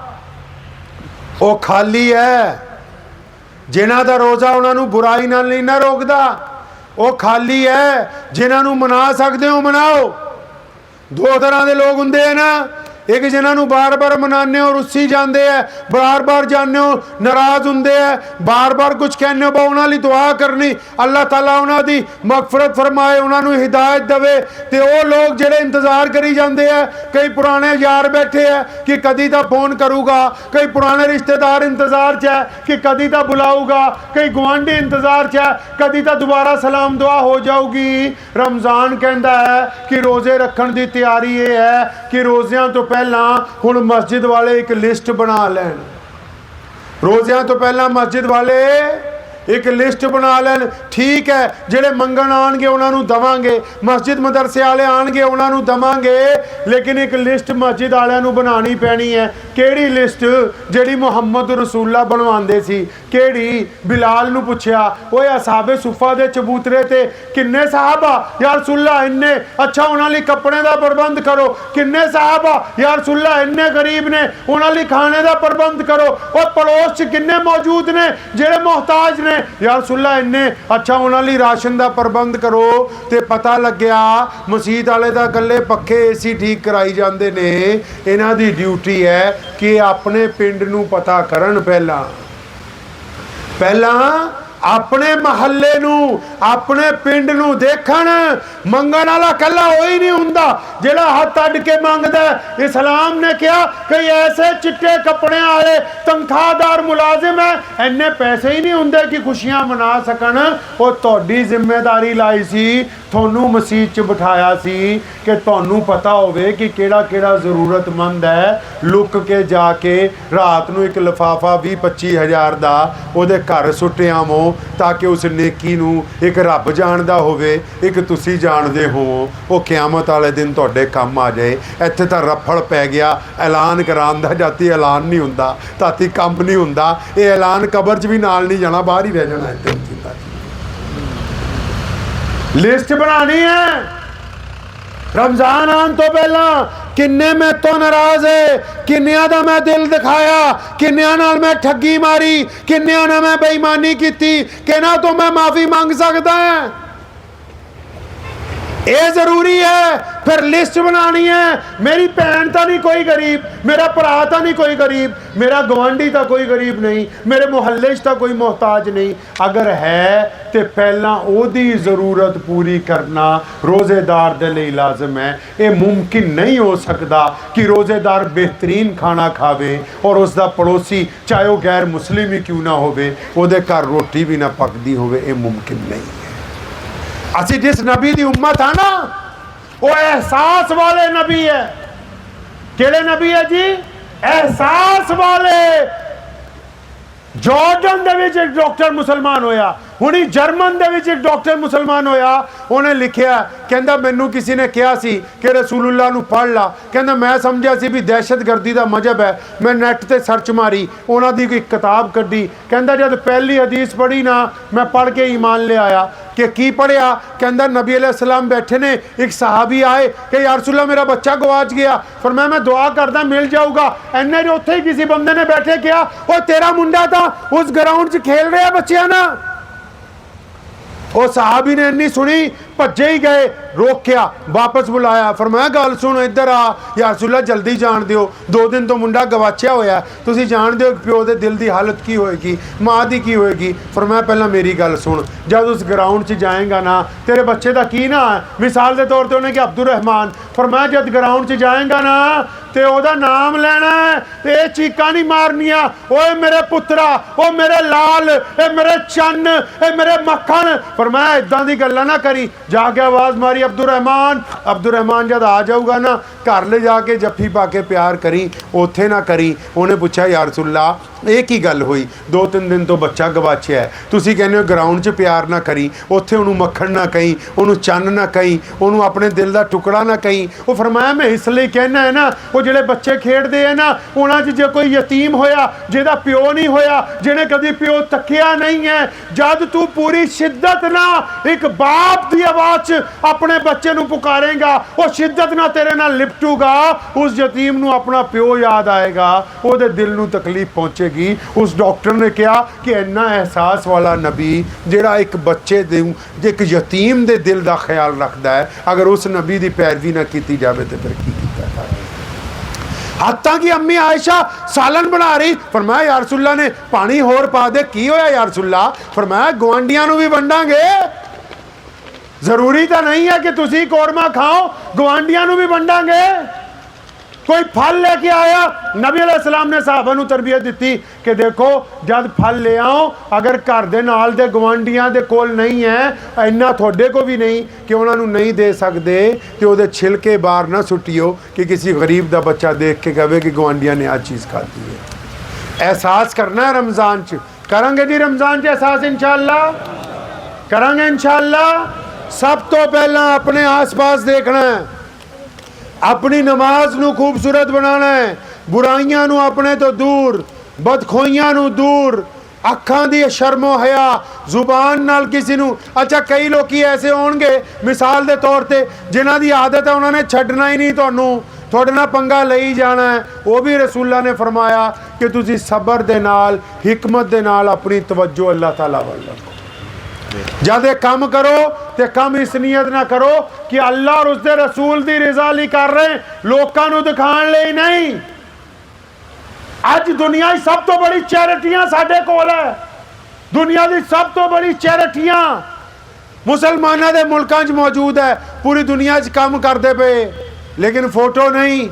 ਉਹ ਖਾਲੀ ਹੈ। ਜਿਨ੍ਹਾਂ ਦਾ ਰੋਜ਼ਾ ਉਹਨਾਂ ਨੂੰ ਬੁਰਾਈ ਨਾਲ ਨਹੀਂ ਨਾ ਰੋਕਦਾ। ਉਹ ਖਾਲੀ ਹੈ, ਜਿਨ੍ਹਾਂ ਨੂੰ ਮਨਾ ਸਕਦੇ ਹੋ ਮਨਾਓ। ਦੋ ਤਰ੍ਹਾਂ ਦੇ ਲੋਕ ਹੁੰਦੇ ਆ ਨਾ। ਇੱਕ ਜਿਨ੍ਹਾਂ ਨੂੰ ਬਾਰ-ਬਾਰ ਮਨਾਉਂਦੇ ਹੋ, ਰੁੱਸੀ ਜਾਂਦੇ ਆ ਬਾਰ-ਬਾਰ ਜਾਂਦੇ ਹੋ, ਨਾਰਾਜ਼ ਹੁੰਦੇ ਆ ਬਾਰ-ਬਾਰ ਕੁਝ ਕਹਿੰਦੇ ਹੋ, ਬਾ ਉਹਨਾਂ ਲਈ ਦੁਆ ਕਰਨੀ, ਅੱਲਾਹ ਤਾਲਾ ਉਹਨਾਂ ਦੀ ਮਗਫਰਤ ਫਰਮਾਏ, ਉਹਨਾਂ ਨੂੰ ਹਿਦਾਇਤ ਦੇਵੇ, ਤੇ ਉਹ ਲੋਕ ਜਿਹੜੇ ਇੰਤਜ਼ਾਰ ਕਰੀ ਜਾਂਦੇ ਆ ਕਈ ਪੁਰਾਣੇ ਯਾਰ ਬੈਠੇ ਆ ਕਿ ਕਦੀ ਤਾਂ ਫੋਨ ਕਰੂਗਾ, ਕਈ ਪੁਰਾਣੇ ਰਿਸ਼ਤੇਦਾਰ ਇੰਤਜ਼ਾਰ 'ਚ ਹੈ ਕਿ ਕਦੀ ਤਾਂ ਬੁਲਾਊਗਾ, ਕਈ ਗੁਆਂਢੀ ਇੰਤਜ਼ਾਰ 'ਚ ਹੈ ਕਦੀ ਤਾਂ ਦੁਬਾਰਾ ਸਲਾਮ ਦੁਆ ਹੋ ਜਾਊਗੀ। ਰਮਜ਼ਾਨ ਕਹਿੰਦਾ ਹੈ ਕਿ ਰੋਜ਼ੇ ਰੱਖਣ ਦੀ ਤਿਆਰੀ ਇਹ ਹੈ ਕਿ ਰੋਜ਼ਿਆਂ ਤੋਂ ਪਹਿਲਾਂ ਹੁਣ ਮਸਜਿਦ ਵਾਲੇ ਇੱਕ ਲਿਸਟ ਬਣਾ ਲੈਣ। ਰੋਜ਼ਿਆਂ ਤੋਂ ਪਹਿਲਾਂ ਮਸਜਿਦ ਵਾਲੇ ਇੱਕ ਲਿਸਟ ਬਣਾ ਲੈਣ। ਠੀਕ ਹੈ, ਜਿਹੜੇ ਮੰਗਣ ਆਣਗੇ ਉਹਨਾਂ ਨੂੰ ਦਵਾਂਗੇ। ਮਸਜਿਦ ਮਦਰਸੇ ਵਾਲੇ ਆਣਗੇ ਉਹਨਾਂ ਨੂੰ ਦਵਾਂਗੇ। ਲੇਕਿਨ ਇੱਕ ਲਿਸਟ ਮਸਜਿਦ ਵਾਲਿਆਂ ਨੂੰ ਬਣਾਣੀ ਪੈਣੀ ਹੈ। ਕਿਹੜੀ ਲਿਸਟ ਜਿਹੜੀ ਮੁਹੰਮਦ ਰਸੂਲਾ ਬਣਵਾਉਂਦੇ ਸੀ? ਕਿਹੜੀ? ਬਿਲਾਲ ਨੂੰ ਪੁੱਛਿਆ। ਓਏ ਅਸਾਬੇ ਸੁਫਾ ਦੇ ਚਬੂਤਰੇ ਤੇ ਕਿੰਨੇ ਸਾਹਬਾ ਯਾ ਰਸੂਲullah ਇੰਨੇ। ਅੱਛਾ, ਉਹਨਾਂ ਲਈ ਕੱਪੜੇ ਦਾ ਪ੍ਰਬੰਧ ਕਰੋ। ਕਿੰਨੇ ਸਾਹਬਾ ਯਾ ਰਸੂਲullah ਇੰਨੇ ਗਰੀਬ ਨੇ। ਉਹਨਾਂ ਲਈ ਖਾਣੇ ਦਾ ਪ੍ਰਬੰਧ ਕਰੋ। ਉਹ ਪੜੋਸ ਚ ਕਿੰਨੇ ਮੌਜੂਦ ਨੇ? ਜਿਹੜੇ ਮੁਹਤਾਜ ਨੇ ਯਾ ਰਸੂਲullah ਇੰਨੇ ਅੱਛਾ ਉਹਨਾਂ ਲਈ ਰਾਸ਼ਨ ਦਾ ਪ੍ਰਬੰਧ ਕਰੋ ਤੇ ਪਤਾ ਲੱਗਿਆ ਮਸਜਿਦ ਵਾਲੇ ਦਾ ਇਕੱਲੇ ਪੱਖੇ ਏਸੀ ਠੀਕ ਕਰਾਈ ਜਾਂਦੇ ਨੇ। ਇਹਨਾਂ ਦੀ ਡਿਊਟੀ ਹੈ ਕਿ ਆਪਣੇ ਪਿੰਡ ਨੂੰ ਪਤਾ ਕਰਨ ਪਹਿਲਾਂ। ਪਹਿਲਾਂ ਆਪਣੇ ਮਹੱਲੇ ਨੂੰ, ਆਪਣੇ ਪਿੰਡ ਨੂੰ ਦੇਖਣ, ਮੰਗਣ ਵਾਲਾ ਕੱਲਾ ਹੋਈ ਨਹੀਂ ਹੁੰਦਾ। ਜਿਹੜਾ ਹੱਥ ਅੱਡ ਕੇ ਮੰਗਦਾ ਇਸਲਾਮ ਨੇ ਕਿਹਾ ਕਿ ਐਸੇ ਚਿੱਟੇ ਕੱਪੜਿਆਂ ਵਾਲੇ ਤਨਖਾਹਦਾਰ ਮੁਲਾਜ਼ਮ ਹੈ ਐਨੇ ਪੈਸੇ ਹੀ ਨਹੀਂ ਹੁੰਦੇ ਕਿ ਖੁਸ਼ੀਆਂ ਮਨਾ ਸਕਣ। ਉਹ ਤੁਹਾਡੀ ਜ਼ਿੰਮੇਵਾਰੀ ਲਾਈ ਸੀ ਤੁਹਾਨੂੰ ਮਸਜਿਦ 'ਚ ਬਿਠਾਇਆ ਸੀ ਕਿ ਤੁਹਾਨੂੰ ਪਤਾ ਹੋਵੇ ਕਿ ਕਿਹੜਾ ਕਿਹੜਾ ਜ਼ਰੂਰਤਮੰਦ ਹੈ। ਲੁੱਕ ਕੇ ਜਾ ਕੇ ਰਾਤ ਨੂੰ ਇੱਕ ਲਫਾਫਾ 20 25 ਹਜ਼ਾਰ ਦਾ ਉਹਦੇ ਘਰ ਸੁੱਟਿਆਵੋ ਤਾਂ ਕਿ ਉਸ ਨੇਕੀ ਨੂੰ ਇੱਕ ਰੱਬ ਜਾਣਦਾ ਹੋਵੇ, ਇੱਕ ਤੁਸੀਂ ਜਾਣਦੇ ਹੋ। ਉਹ ਕਿਆਮਤ ਵਾਲੇ ਦਿਨ ਤੁਹਾਡੇ ਕੰਮ ਆ ਜਾਏ। ਇੱਥੇ ਤਾਂ ਰਫੜ ਪੈ ਗਿਆ। ਐਲਾਨ ਕਰਾਉਣ ਦਾ ਜਾਤੀ ਐਲਾਨ ਨਹੀਂ ਹੁੰਦਾ। ਤਾਤੀ ਕੰਮ ਨਹੀਂ ਹੁੰਦਾ। ਇਹ ਐਲਾਨ ਕਬਰ 'ਚ ਵੀ ਨਾਲ ਨਹੀਂ ਜਾਣਾ, ਬਾਹਰ ਹੀ ਰਹਿ ਜਾਣਾ ਇੱਥੇ। ਲਿਸਟ ਬਣਾਣੀ ਹੈ। ਰਮਜ਼ਾਨ ਆਉਣ ਤੋਂ ਪਹਿਲਾਂ ਕਿੰਨੇ ਮੈਂ ਤੋਂ ਨਾਰਾਜ਼ ਹੈ ਕਿੰਨਿਆਂ ਦਾ ਮੈਂ ਦਿਲ ਦਿਖਾਇਆ, ਕਿੰਨਿਆਂ ਨਾਲ ਮੈਂ ਠੱਗੀ ਮਾਰੀ, ਕਿੰਨਿਆਂ ਨਾਲ ਮੈਂ ਬੇਈਮਾਨੀ ਕੀਤੀ, ਕਿਹਨਾਂ ਤੋਂ ਮੈਂ ਮਾਫੀ ਮੰਗ ਸਕਦਾ ਹਾਂ। ਇਹ ਜ਼ਰੂਰੀ ਹੈ ਫਿਰ ਲਿਸਟ ਬਣਾਣੀ ਹੈ। ਮੇਰੀ ਭੈਣ ਤਾਂ ਨਹੀਂ ਕੋਈ ਗਰੀਬ, ਮੇਰਾ ਭਰਾ ਤਾਂ ਨਹੀਂ ਕੋਈ ਗਰੀਬ, ਮੇਰਾ ਗਵਾਂਢੀ ਤਾਂ ਕੋਈ ਗਰੀਬ ਨਹੀਂ, ਮੇਰੇ ਮੁਹੱਲੇ 'ਚ ਤਾਂ ਕੋਈ ਮੁਹਤਾਜ ਨਹੀਂ। ਅਗਰ ਹੈ ਤੇ ਪਹਿਲਾਂ ਉਹਦੀ ਜ਼ਰੂਰਤ ਪੂਰੀ ਕਰਨਾ ਰੋਜ਼ੇਦਾਰ ਦੇ ਲਈ ਲਾਜ਼ਮ ਹੈ। ਇਹ ਮੁਮਕਿਨ ਨਹੀਂ ਹੋ ਸਕਦਾ ਕਿ ਰੋਜ਼ੇਦਾਰ ਬਿਹਤਰੀਨ ਖਾਣਾ ਖਾਵੇ ਔਰ ਉਸ ਦਾ ਪੜੋਸੀ ਚਾਹੇ ਉਹ ਗੈਰ ਮੁਸਲਿਮ ਹੀ ਕਿਉਂ ਨਾ ਹੋਵੇ, ਉਹਦੇ ਘਰ ਰੋਟੀ ਵੀ ਨਾ ਪੱਕਦੀ ਹੋਵੇ, ਇਹ ਮੁਮਕਿਨ ਨਹੀਂ ਹੈ। ਅਸੀਂ ਜਿਸ ਨਬੀ ਦੀ ਉਮਤ ਆ ਨਾ ਉਹ ਅਹਿਸਾਸ ਵਾਲੇ ਨਬੀ ਹੈ। ਕਿਹੜੇ ਨਬੀ ਹੈ ਜੀ? ਅਹਿਸਾਸ ਵਾਲੇ। ਜਾਰਡਨ ਦੇ ਵਿੱਚ ਇੱਕ ਡਾਕਟਰ ਮੁਸਲਮਾਨ ਹੋਇਆ। ਹੁਣੀ ਜਰਮਨ ਦੇ ਵਿੱਚ ਇੱਕ ਡਾਕਟਰ ਮੁਸਲਮਾਨ ਹੋਇਆ, ਉਹਨੇ ਲਿਖਿਆ, ਕਹਿੰਦਾ ਮੈਨੂੰ ਕਿਸੇ ਨੇ ਕਿਹਾ ਸੀ ਕਿ ਰਸੂਲullah ਨੂੰ ਪੜ੍ਹ ਲਾ। ਕਹਿੰਦਾ ਮੈਂ ਸਮਝਿਆ ਸੀ ਵੀ ਦਹਿਸ਼ਤਗਰਦੀ ਦਾ ਮਜਹਬ ਹੈ, ਮੈਂ ਨੈਟ ਤੇ ਸਰਚ ਮਾਰੀ, ਉਹਨਾਂ ਦੀ ਇੱਕ ਕਿਤਾਬ ਕੱਢੀ। ਕਹਿੰਦਾ ਜਦ ਪਹਿਲੀ ਹਦੀਸ ਪੜ੍ਹੀ ਨਾ, ਮੈਂ ਪੜ੍ਹ ਕੇ ਈਮਾਨ ਲਿਆਇਆ ਕਿ ਕੀ ਪੜਿਆ ਕਹਿੰਦਾ ਨਬੀ ਅਲੈਹ ਸਲਾਮ ਬੈਠੇ ਨੇ, ਇੱਕ ਸਹਾਬੀ ਆਏ ਕਿ ਯਾ ਰਸੂਲullah ਮੇਰਾ ਬੱਚਾ ਗਵਾਚ ਗਿਆ। ਪਰ ਮੈਂ ਮੈਂ ਦੁਆ ਕਰਦਾ ਮਿਲ ਜਾਊਗਾ। ਐਨੇ ਜੋ ਉੱਥੇ ਹੀ ਕਿਸੇ ਬੰਦੇ ਨੇ ਬੈਠੇ ਕਿਹਾ ਉਹ ਤੇਰਾ ਮੁੰਡਾ ਤਾਂ ਉਸ ਗਰਾਊਂਡ 'ਚ ਖੇਲ ਰਿਹਾ ਬੱਚਿਆਂ ਨਾਲ। ਉਹ ਸਾਹਬੀ ਨੇ ਇੰਨੀ ਸੁਣੀ, ਭੱਜੇ ਹੀ ਗਏ, ਰੋਕਿਆ, ਵਾਪਸ ਬੁਲਾਇਆ। ਫਰਮਾਇਆ, ਗੱਲ ਸੁਣ ਇੱਧਰ ਆ ਯਾ ਰਸੂਲullah ਜਲਦੀ ਜਾਣ ਦਿਓ। ਦੋ ਦਿਨ ਤੋਂ ਮੁੰਡਾ ਗਵਾਚਿਆ ਹੋਇਆ। ਤੁਸੀਂ ਜਾਣਦੇ ਹੋ ਪਿਓ ਦੇ ਦਿਲ ਦੀ ਹਾਲਤ ਕੀ ਹੋਏਗੀ, ਮਾਂ ਦੀ ਕੀ ਹੋਏਗੀ? ਫਰਮਾਇਆ, ਪਹਿਲਾਂ ਮੇਰੀ ਗੱਲ ਸੁਣ। ਜਦ ਉਸ ਗਰਾਊਂਡ 'ਚ ਜਾਏਗਾ ਨਾ, ਤੇਰੇ ਬੱਚੇ ਦਾ ਕੀ ਨਾਂ ਹੈ? ਮਿਸਾਲ ਦੇ ਤੌਰ ਤੇ ਉਹਨੇ ਕਿ ਅਬਦੁਰ ਰਹਿਮਾਨ। ਫਰਮਾਇਆ, ਜਦ ਗਰਾਊਂਡ 'ਚ ਜਾਏਗਾ ਨਾ ਤੇ ਉਹਦਾ ਨਾਮ ਲੈਣਾ ਤੇ ਇਹ ਚੀਕਾਂ ਨਹੀਂ ਮਾਰਨੀਆਂ। ਓਏ ਮੇਰੇ ਪੁੱਤਰਾ, ਓ ਮੇਰੇ ਲਾਲ ਇਹ ਮੇਰੇ ਚੰਨ ਇਹ ਮੇਰੇ ਮੱਖਣ। ਫਰਮਾਇਆ ਇਦਾਂ ਦੀ ਗੱਲਾਂ ਨਾ ਕਰੀ। ਜਾ ਕੇ ਆਵਾਜ਼ ਮਾਰੀ ਅਬਦੁਰ ਰਹਿਮਾਨ ਅਬਦੁਰ ਰਹਿਮਾਨ ਜਦ ਆ ਜਾਊਗਾ ਨਾ, ਘਰ ਲੈ ਜਾ ਕੇ ਜੱਫੀ ਪਾ ਕੇ ਪਿਆਰ ਕਰੀ, ਉੱਥੇ ਨਾ ਕਰੀ। ਉਹਨੇ ਪੁੱਛਿਆ ਯਾ ਰਸੂਲullah ਇਹ ਕੀ ਗੱਲ ਹੋਈ? ਦੋ ਤਿੰਨ ਦਿਨ ਤੋਂ ਬੱਚਾ ਗਵਾਚਿਆ ਤੁਸੀਂ ਕਹਿੰਦੇ ਹੋ ਗਰਾਊਂਡ 'ਚ ਪਿਆਰ ਨਾ ਕਰੀ। ਉੱਥੇ ਉਹਨੂੰ ਮੱਖਣ ਨਾ ਕਹੀਂ, ਉਹਨੂੰ ਚੰਨ ਨਾ ਕਹੀਂ, ਉਹਨੂੰ ਆਪਣੇ ਦਿਲ ਦਾ ਟੁਕੜਾ ਨਾ ਕਹੀਂ। ਉਹ ਫਰਮਾਇਆ, ਮੈਂ ਇਸ ਲਈ ਕਹਿਣਾ ਹੈ ਨਾ, ਉਹ ਜਿਹੜੇ ਬੱਚੇ ਖੇਡਦੇ ਆ ਨਾ, ਉਹਨਾਂ 'ਚ ਜੇ ਕੋਈ ਯਤੀਮ ਹੋਇਆ, ਜਿਹਦਾ ਪਿਓ ਨਹੀਂ ਹੋਇਆ, ਜਿਹਨੇ ਕਦੀ ਪਿਓ ਤੱਕਿਆ ਨਹੀਂ ਹੈ, ਜਦ ਤੂੰ ਪੂਰੀ ਸ਼ਿੱਦਤ ਨਾਲ ਇੱਕ ਬਾਪ ਦੀ ਆਵਾਜ਼ 'ਚ ਆਪਣੇ ਬੱਚੇ ਨੂੰ ਪੁਕਾਰੇਗਾ, ਉਹ ਸ਼ਿੱਦਤ ਨਾਲ ਤੇਰੇ ਨਾਲ ਲਿਪਟੂਗਾ, ਉਸ ਯਤੀਮ ਨੂੰ ਆਪਣਾ ਪਿਓ ਯਾਦ ਆਏਗਾ, ਉਹਦੇ ਦਿਲ ਨੂੰ ਤਕਲੀਫ ਪਹੁੰਚੇਗੀ। ਉਸ ਡਾਕਟਰ ਨੇ ਕਿਹਾ ਕਿ ਇੰਨਾ ਅਹਿਸਾਸ ਵਾਲਾ ਨਬੀ ਜਿਹੜਾ ਇੱਕ ਬੱਚੇ ਦੇ ਇੱਕ ਯਤੀਮ ਦੇ ਦਿਲ ਦਾ ਖਿਆਲ ਰੱਖਦਾ ਹੈ, ਅਗਰ ਉਸ ਨਬੀ ਦੀ ਪੈਰਵੀ ਨਾ ਕੀਤੀ ਜਾਵੇ ਤੇ ਫਿਰ ਕੀ ਕੀਤਾ ਜਾਵੇ? ਹਾਤਾਂ ਕੀ ਅੰਮੀ ਆਇਸ਼ਾ ਸਾਲਨ ਬਣਾ ਰਹੀ? ਫਰਮਾਇਆ ਯਾ ਰਸੂਲullah ਨੇ ਪਾਣੀ ਹੋਰ ਪਾ ਦੇ। ਕੀ ਹੋਇਆ ਯਾ ਰਸੂਲullah ਫਰਮਾਇਆ ਗਵਾਂਡੀਆਂ ਨੂੰ ਵੀ ਵੰਡਾਂਗੇ। ਜ਼ਰੂਰੀ ਤਾਂ ਨਹੀਂ ਹੈ ਕਿ ਤੁਸੀਂ ਕੋਰਮਾ ਖਾਓ ਗਵਾਂਡੀਆਂ ਨੂੰ ਵੀ ਵੰਡਾਂਗੇ। ਕੋਈ ਫਲ ਲੈ ਕੇ ਆਇਆ? ਨਬੀ ਅਲੈਹ ਸਲਾਮ ਨੇ ਸਾਹਬਾ ਨੂੰ ਤਰਬੀਅਤ ਦਿੱਤੀ ਕਿ ਦੇਖੋ, ਜਦ ਫਲ ਲੈ ਆਓ, ਅਗਰ ਘਰ ਦੇ ਨਾਲ ਦੇ ਗਵਾਂਡੀਆਂ ਦੇ ਕੋਲ ਨਹੀਂ ਹੈ, ਇੰਨਾ ਤੁਹਾਡੇ ਕੋ ਵੀ ਨਹੀਂ ਕਿ ਉਹਨਾਂ ਨੂੰ ਨਹੀਂ ਦੇ ਸਕਦੇ, ਤੇ ਉਹਦੇ ਛਿਲਕੇ ਬਾਹਰ ਨਾ ਸੁੱਟਿਓ ਕਿ ਕਿਸੇ ਗਰੀਬ ਦਾ ਬੱਚਾ ਦੇਖ ਕੇ ਕਹੇ ਕਿ ਗਵਾਂਡੀਆਂ ਨੇ ਆ ਚੀਜ਼ ਖਾਧੀ ਹੈ। ਅਹਿਸਾਸ ਕਰਨਾ ਹੈ ਰਮਜ਼ਾਨ ਚ। ਕਰਾਂਗੇ ਜੀ ਰਮਜ਼ਾਨ ਚ ਅਹਿਸਾਸ ਇਨਸ਼ਾਅੱਲਾ? ਕਰਾਂਗੇ ਇਨਸ਼ਾਅੱਲਾ? ਸਭ ਤੋਂ ਪਹਿਲਾਂ ਆਪਣੇ ਆਸ-ਪਾਸ ਦੇਖਣਾ ਹੈ। ਆਪਣੀ ਨਮਾਜ਼ ਨੂੰ ਖੂਬਸੂਰਤ ਬਣਾਉਣਾ ਹੈ। ਬੁਰਾਈਆਂ ਨੂੰ ਆਪਣੇ ਤੋਂ ਦੂਰ, ਬਦਖੋਈਆਂ ਨੂੰ ਦੂਰ, ਅੱਖਾਂ ਦੀ ਸ਼ਰਮੋ ਹਯਾ, ਜ਼ੁਬਾਨ ਨਾਲ ਕਿਸੇ ਨੂੰ, ਅੱਛਾ ਕਈ ਲੋਕੀ ਐਸੇ ਹੋਣਗੇ, ਮਿਸਾਲ ਦੇ ਤੌਰ ਤੇ ਜਿਨ੍ਹਾਂ ਦੀ ਆਦਤ ਹੈ, ਉਹਨਾਂ ਨੇ ਛੱਡਣਾ ਹੀ ਨਹੀਂ ਤੁਹਾਨੂੰ, ਤੁਹਾਡੇ ਨਾਲ ਪੰਗਾ ਲਈ ਜਾਣਾ ਹੈ। ਉਹ ਵੀ ਰਸੂਲਾਂ ਨੇ ਫਰਮਾਇਆ ਕਿ ਤੁਸੀਂ ਸਬਰ ਦੇ ਨਾਲ, ਹਕਮਤ ਦੇ ਨਾਲ ਆਪਣੀ ਤਵੱਜੋ ਅੱਲਾਹ ਤਾਲਾ ਵੱਲ ਰੱਖੋ। ਜਦ ਇਹ ਕੰਮ ਕਰੋ ਤੇ ਕੰਮ ਇਸ ਨੀਅਤ ਨਾਲ ਕਰੋ ਕਿ ਅੱਲਾਹ ਔਰ ਉਸਦੇ ਰਸੂਲ ਦੀ ਰਜ਼ਾ ਲਈ ਕਰ ਰਹੇ ਲੋਕਾਂ ਨੂੰ ਦਿਖਾਉਣ ਲਈ ਨਹੀਂ। ਅੱਜ ਦੁਨੀਆ 'ਚ ਸਭ ਤੋਂ ਬੜੀ ਚੈਰਿਟੀਆਂ ਸਾਡੇ ਕੋਲ ਹੈ। ਦੁਨੀਆ ਦੀ ਸਭ ਤੋਂ ਬੜੀ ਚੈਰਿਟੀਆਂ ਮੁਸਲਮਾਨਾਂ ਦੇ ਮੁਲਕਾਂ 'ਚ ਮੌਜੂਦ ਹੈ। ਪੂਰੀ ਦੁਨੀਆ 'ਚ ਕੰਮ ਕਰਦੇ ਪਏ, ਲੇਕਿਨ ਫੋਟੋ ਨਹੀਂ।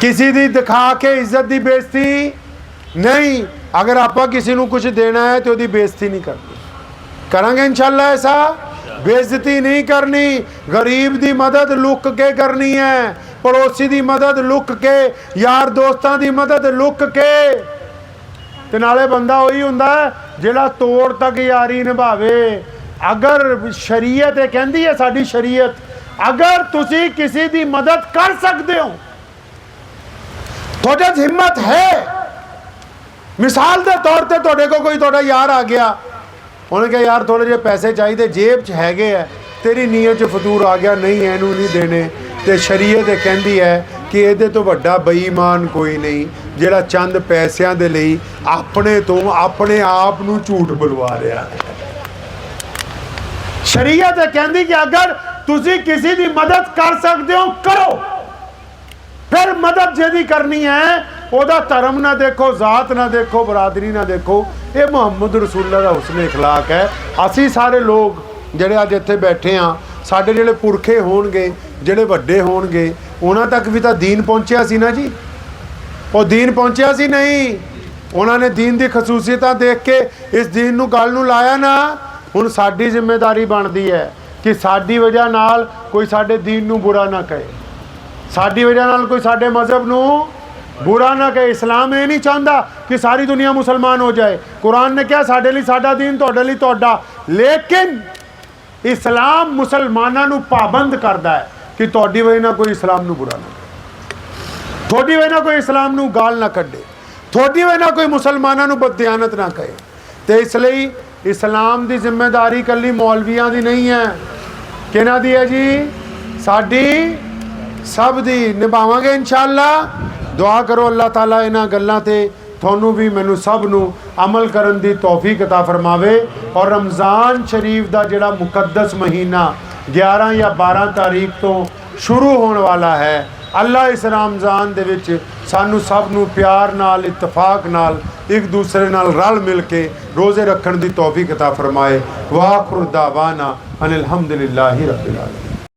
ਕਿਸੇ ਦੀ ਦਿਖਾ ਕੇ ਇੱਜ਼ਤ ਦੀ ਬੇਇੱਜ਼ਤੀ ਨਹੀਂ। ਅਗਰ ਆਪਾਂ ਕਿਸੇ ਨੂੰ ਕੁਝ ਦੇਣਾ ਹੈ ਤੇ ਉਹਦੀ ਬੇਇੱਜ਼ਤੀ ਨਹੀਂ ਕਰਨੀ। ਕਰਾਂਗੇ ਇਨਸ਼ਾਅੱਲਾ ਐਸਾ। ਬੇਇੱਜ਼ਤੀ ਨਹੀਂ ਕਰਨੀ, ਗਰੀਬ ਦੀ ਮਦਦ ਲੁੱਕ ਕੇ ਕਰਨੀ ਹੈ, ਪੜੋਸੀ ਦੀ ਮਦਦ ਲੁੱਕ ਕੇ, ਯਾਰ ਦੋਸਤਾਂ ਦੀ ਮਦਦ ਲੁੱਕ ਕੇ। ਤੇ ਨਾਲੇ ਬੰਦਾ ਉਹੀ ਹੁੰਦਾ ਜਿਹੜਾ ਤੋੜ ਤੱਕ ਯਾਰੀ ਨਿਭਾਵੇ। ਅਗਰ ਸ਼ਰੀਅਤ ਇਹ ਕਹਿੰਦੀ ਹੈ ਸਾਡੀ ਸ਼ਰੀਅਤ, ਅਗਰ ਤੁਸੀਂ ਕਿਸੇ ਦੀ ਮਦਦ ਕਰ ਸਕਦੇ ਹੋ, ਤੁਹਾਡੇ ਹਿੰਮਤ ਹੈ। ਮਿਸਾਲ ਦੇ ਤੌਰ ਤੇ ਤੁਹਾਡੇ ਕੋਲ ਕੋਈ ਤੁਹਾਡਾ ਯਾਰ ਆ ਗਿਆ ਉਹਨੇ ਕਿਹਾ, ਯਾਰ ਥੋੜੇ ਜਿਹੇ ਪੈਸੇ ਚਾਹੀਦੇ, ਜੇਬ 'ਚ ਹੈਗੇ ਆ। ਤੇਰੀ ਨੀਅਤ 'ਚ ਫਤੂਰ ਆ ਗਿਆ, ਨਹੀਂ, ਇਹਨੂੰ ਨਹੀਂ ਦੇਣੇ। ਤੇ ਸ਼ਰੀਅਤ ਇਹ ਕਹਿੰਦੀ ਹੈ ਕਿ ਇਹਦੇ ਤੋਂ ਵੱਡਾ ਬੇਈਮਾਨ ਕੋਈ ਨਹੀਂ, ਜਿਹੜਾ ਚੰਦ ਪੈਸਿਆਂ ਦੇ ਲਈ ਆਪਣੇ ਤੋਂ ਆਪਣੇ ਆਪ ਨੂੰ ਝੂਠ ਬੁਲਵਾ ਰਿਹਾ ਹੈ। ਸ਼ਰੀਅਤ ਇਹ ਕਹਿੰਦੀ ਕਿ ਅਗਰ ਤੁਸੀਂ ਕਿਸੇ ਦੀ ਮਦਦ ਕਰ ਸਕਦੇ ਹੋ, ਕਰੋ। ਫਿਰ ਮਦਦ ਜਿਹਦੀ ਕਰਨੀ ਹੈ, ਉਹਦਾ ਧਰਮ ਨਾ ਦੇਖੋ, ਜ਼ਾਤ ਨਾ ਦੇਖੋ, ਬਰਾਦਰੀ ਨਾ ਦੇਖੋ ਇਹ ਮੁਹੰਮਦ ਰਸੂਲullah ਦਾ ਹੁਸਨ اخلاق ਹੈ ਅਸੀਂ ਸਾਰੇ ਲੋਕ ਜਿਹੜੇ ਅੱਜ ਇੱਥੇ ਬੈਠੇ ਆ ਸਾਡੇ ਜਿਹੜੇ ਪੁਰਖੇ ਹੋਣਗੇ ਜਿਹੜੇ ਵੱਡੇ ਹੋਣਗੇ ਉਹਨਾਂ ਤੱਕ ਵੀ ਤਾਂ ਦੀਨ ਪਹੁੰਚਿਆ ਸੀ ਨਾ ਜੀ ਉਹ ਦੀਨ ਪਹੁੰਚਿਆ ਸੀ ਨਹੀਂ ਉਹਨਾਂ ਨੇ ਦੀਨ ਦੀ ਖਸੂਸੀਅਤਾਂ ਦੇਖ ਕੇ ਇਸ ਦੀਨ ਨੂੰ ਗੱਲ ਨੂੰ ਲਾਇਆ ਨਾ ਹੁਣ ਸਾਡੀ ਜ਼ਿੰਮੇਵਾਰੀ ਬਣਦੀ ਹੈ ਕਿ ਸਾਡੀ ਵਜ੍ਹਾ ਨਾਲ ਕੋਈ ਸਾਡੇ ਦੀਨ ਨੂੰ ਬੁਰਾ ਨਾ ਕਹੇ ਸਾਡੀ ਵਜ੍ਹਾ ਨਾਲ ਕੋਈ ਸਾਡੇ ਮਜ਼ਹਬ ਨੂੰ ਬੁਰਾ ਨਾ ਕਹੇ, ਇਸਲਾਮ ਇਹ ਨਹੀਂ ਚਾਹੁੰਦਾ ਕਿ ਸਾਰੀ ਦੁਨੀਆ ਮੁਸਲਮਾਨ ਹੋ ਜਾਏ। ਕੁਰਾਨ ਨੇ ਕਿਹਾ, ਸਾਡੇ ਲਈ ਸਾਡਾ ਦੀਨ, ਤੁਹਾਡੇ ਲਈ ਤੁਹਾਡਾ। ਲੇਕਿਨ ਇਸਲਾਮ ਮੁਸਲਮਾਨਾਂ ਨੂੰ ਪਾਬੰਦ ਕਰਦਾ ਹੈ ਕਿ ਤੁਹਾਡੀ ਵਜ੍ਹਾ ਨਾਲ ਕੋਈ ਇਸਲਾਮ ਨੂੰ ਬੁਰਾ ਨਾ ਕਹੇ। ਤੁਹਾਡੀ ਵਜ੍ਹਾ ਨਾਲ ਕੋਈ ਇਸਲਾਮ ਨੂੰ ਗਾਲ ਨਾ ਕੱਢੇ। ਤੁਹਾਡੀ ਵਜ੍ਹਾ ਨਾਲ ਕੋਈ ਮੁਸਲਮਾਨਾਂ ਨੂੰ ਬਦਿਆਨਤ ਨਾ ਕਹੇ। ਤੇ ਇਸ ਲਈ ਇਸਲਾਮ ਦੀ ਜ਼ਿੰਮੇਵਾਰੀ ਕੱਲੀ ਮੌਲਵੀਆਂ ਦੀ ਨਹੀਂ ਹੈ। ਕਿਹਨਾਂ ਦੀ ਹੈ ਜੀ? ਸਾਡੀ ਸਭ ਦੀ। ਨਿਭਾਵਾਂਗੇ ਇਨਸ਼ਾਅੱਲਾ। ਦੁਆ ਕਰੋ ਅੱਲਾਹ ਤਾਲਾ ਇਹਨਾਂ ਗੱਲਾਂ ਤੇ ਤੁਹਾਨੂੰ ਵੀ ਮੈਨੂੰ ਸਭ ਨੂੰ ਅਮਲ ਕਰਨ ਦੀ ਤੌਫੀਕ عطا ਫਰਮਾਵੇ ਔਰ ਰਮਜ਼ਾਨ ਸ਼ਰੀਫ ਦਾ ਜਿਹੜਾ ਮੁਕੱਦਸ ਮਹੀਨਾ 11 ਜਾਂ 12 ਤਾਰੀਖ ਤੋਂ ਸ਼ੁਰੂ ਹੋਣ ਵਾਲਾ ਹੈ ਅੱਲਾ ਇਸ ਰਮਜ਼ਾਨ ਦੇ ਵਿੱਚ ਸਾਨੂੰ ਸਭ ਨੂੰ ਪਿਆਰ ਨਾਲ ਇਤਫਾਕ ਨਾਲ ਇੱਕ ਦੂਸਰੇ ਨਾਲ ਰਲ ਮਿਲ ਕੇ ਰੋਜ਼ੇ ਰੱਖਣ ਦੀ ਤੌਫੀਕ عطا ਫਰਮਾਏ ਵਾਖਰ ਦਾਵਾਨਾ ਅਨਿਲ ਹਮਦੁਲਿਲਾਹਿ ਰੱਬਿਲ ਆਲਮੀਨ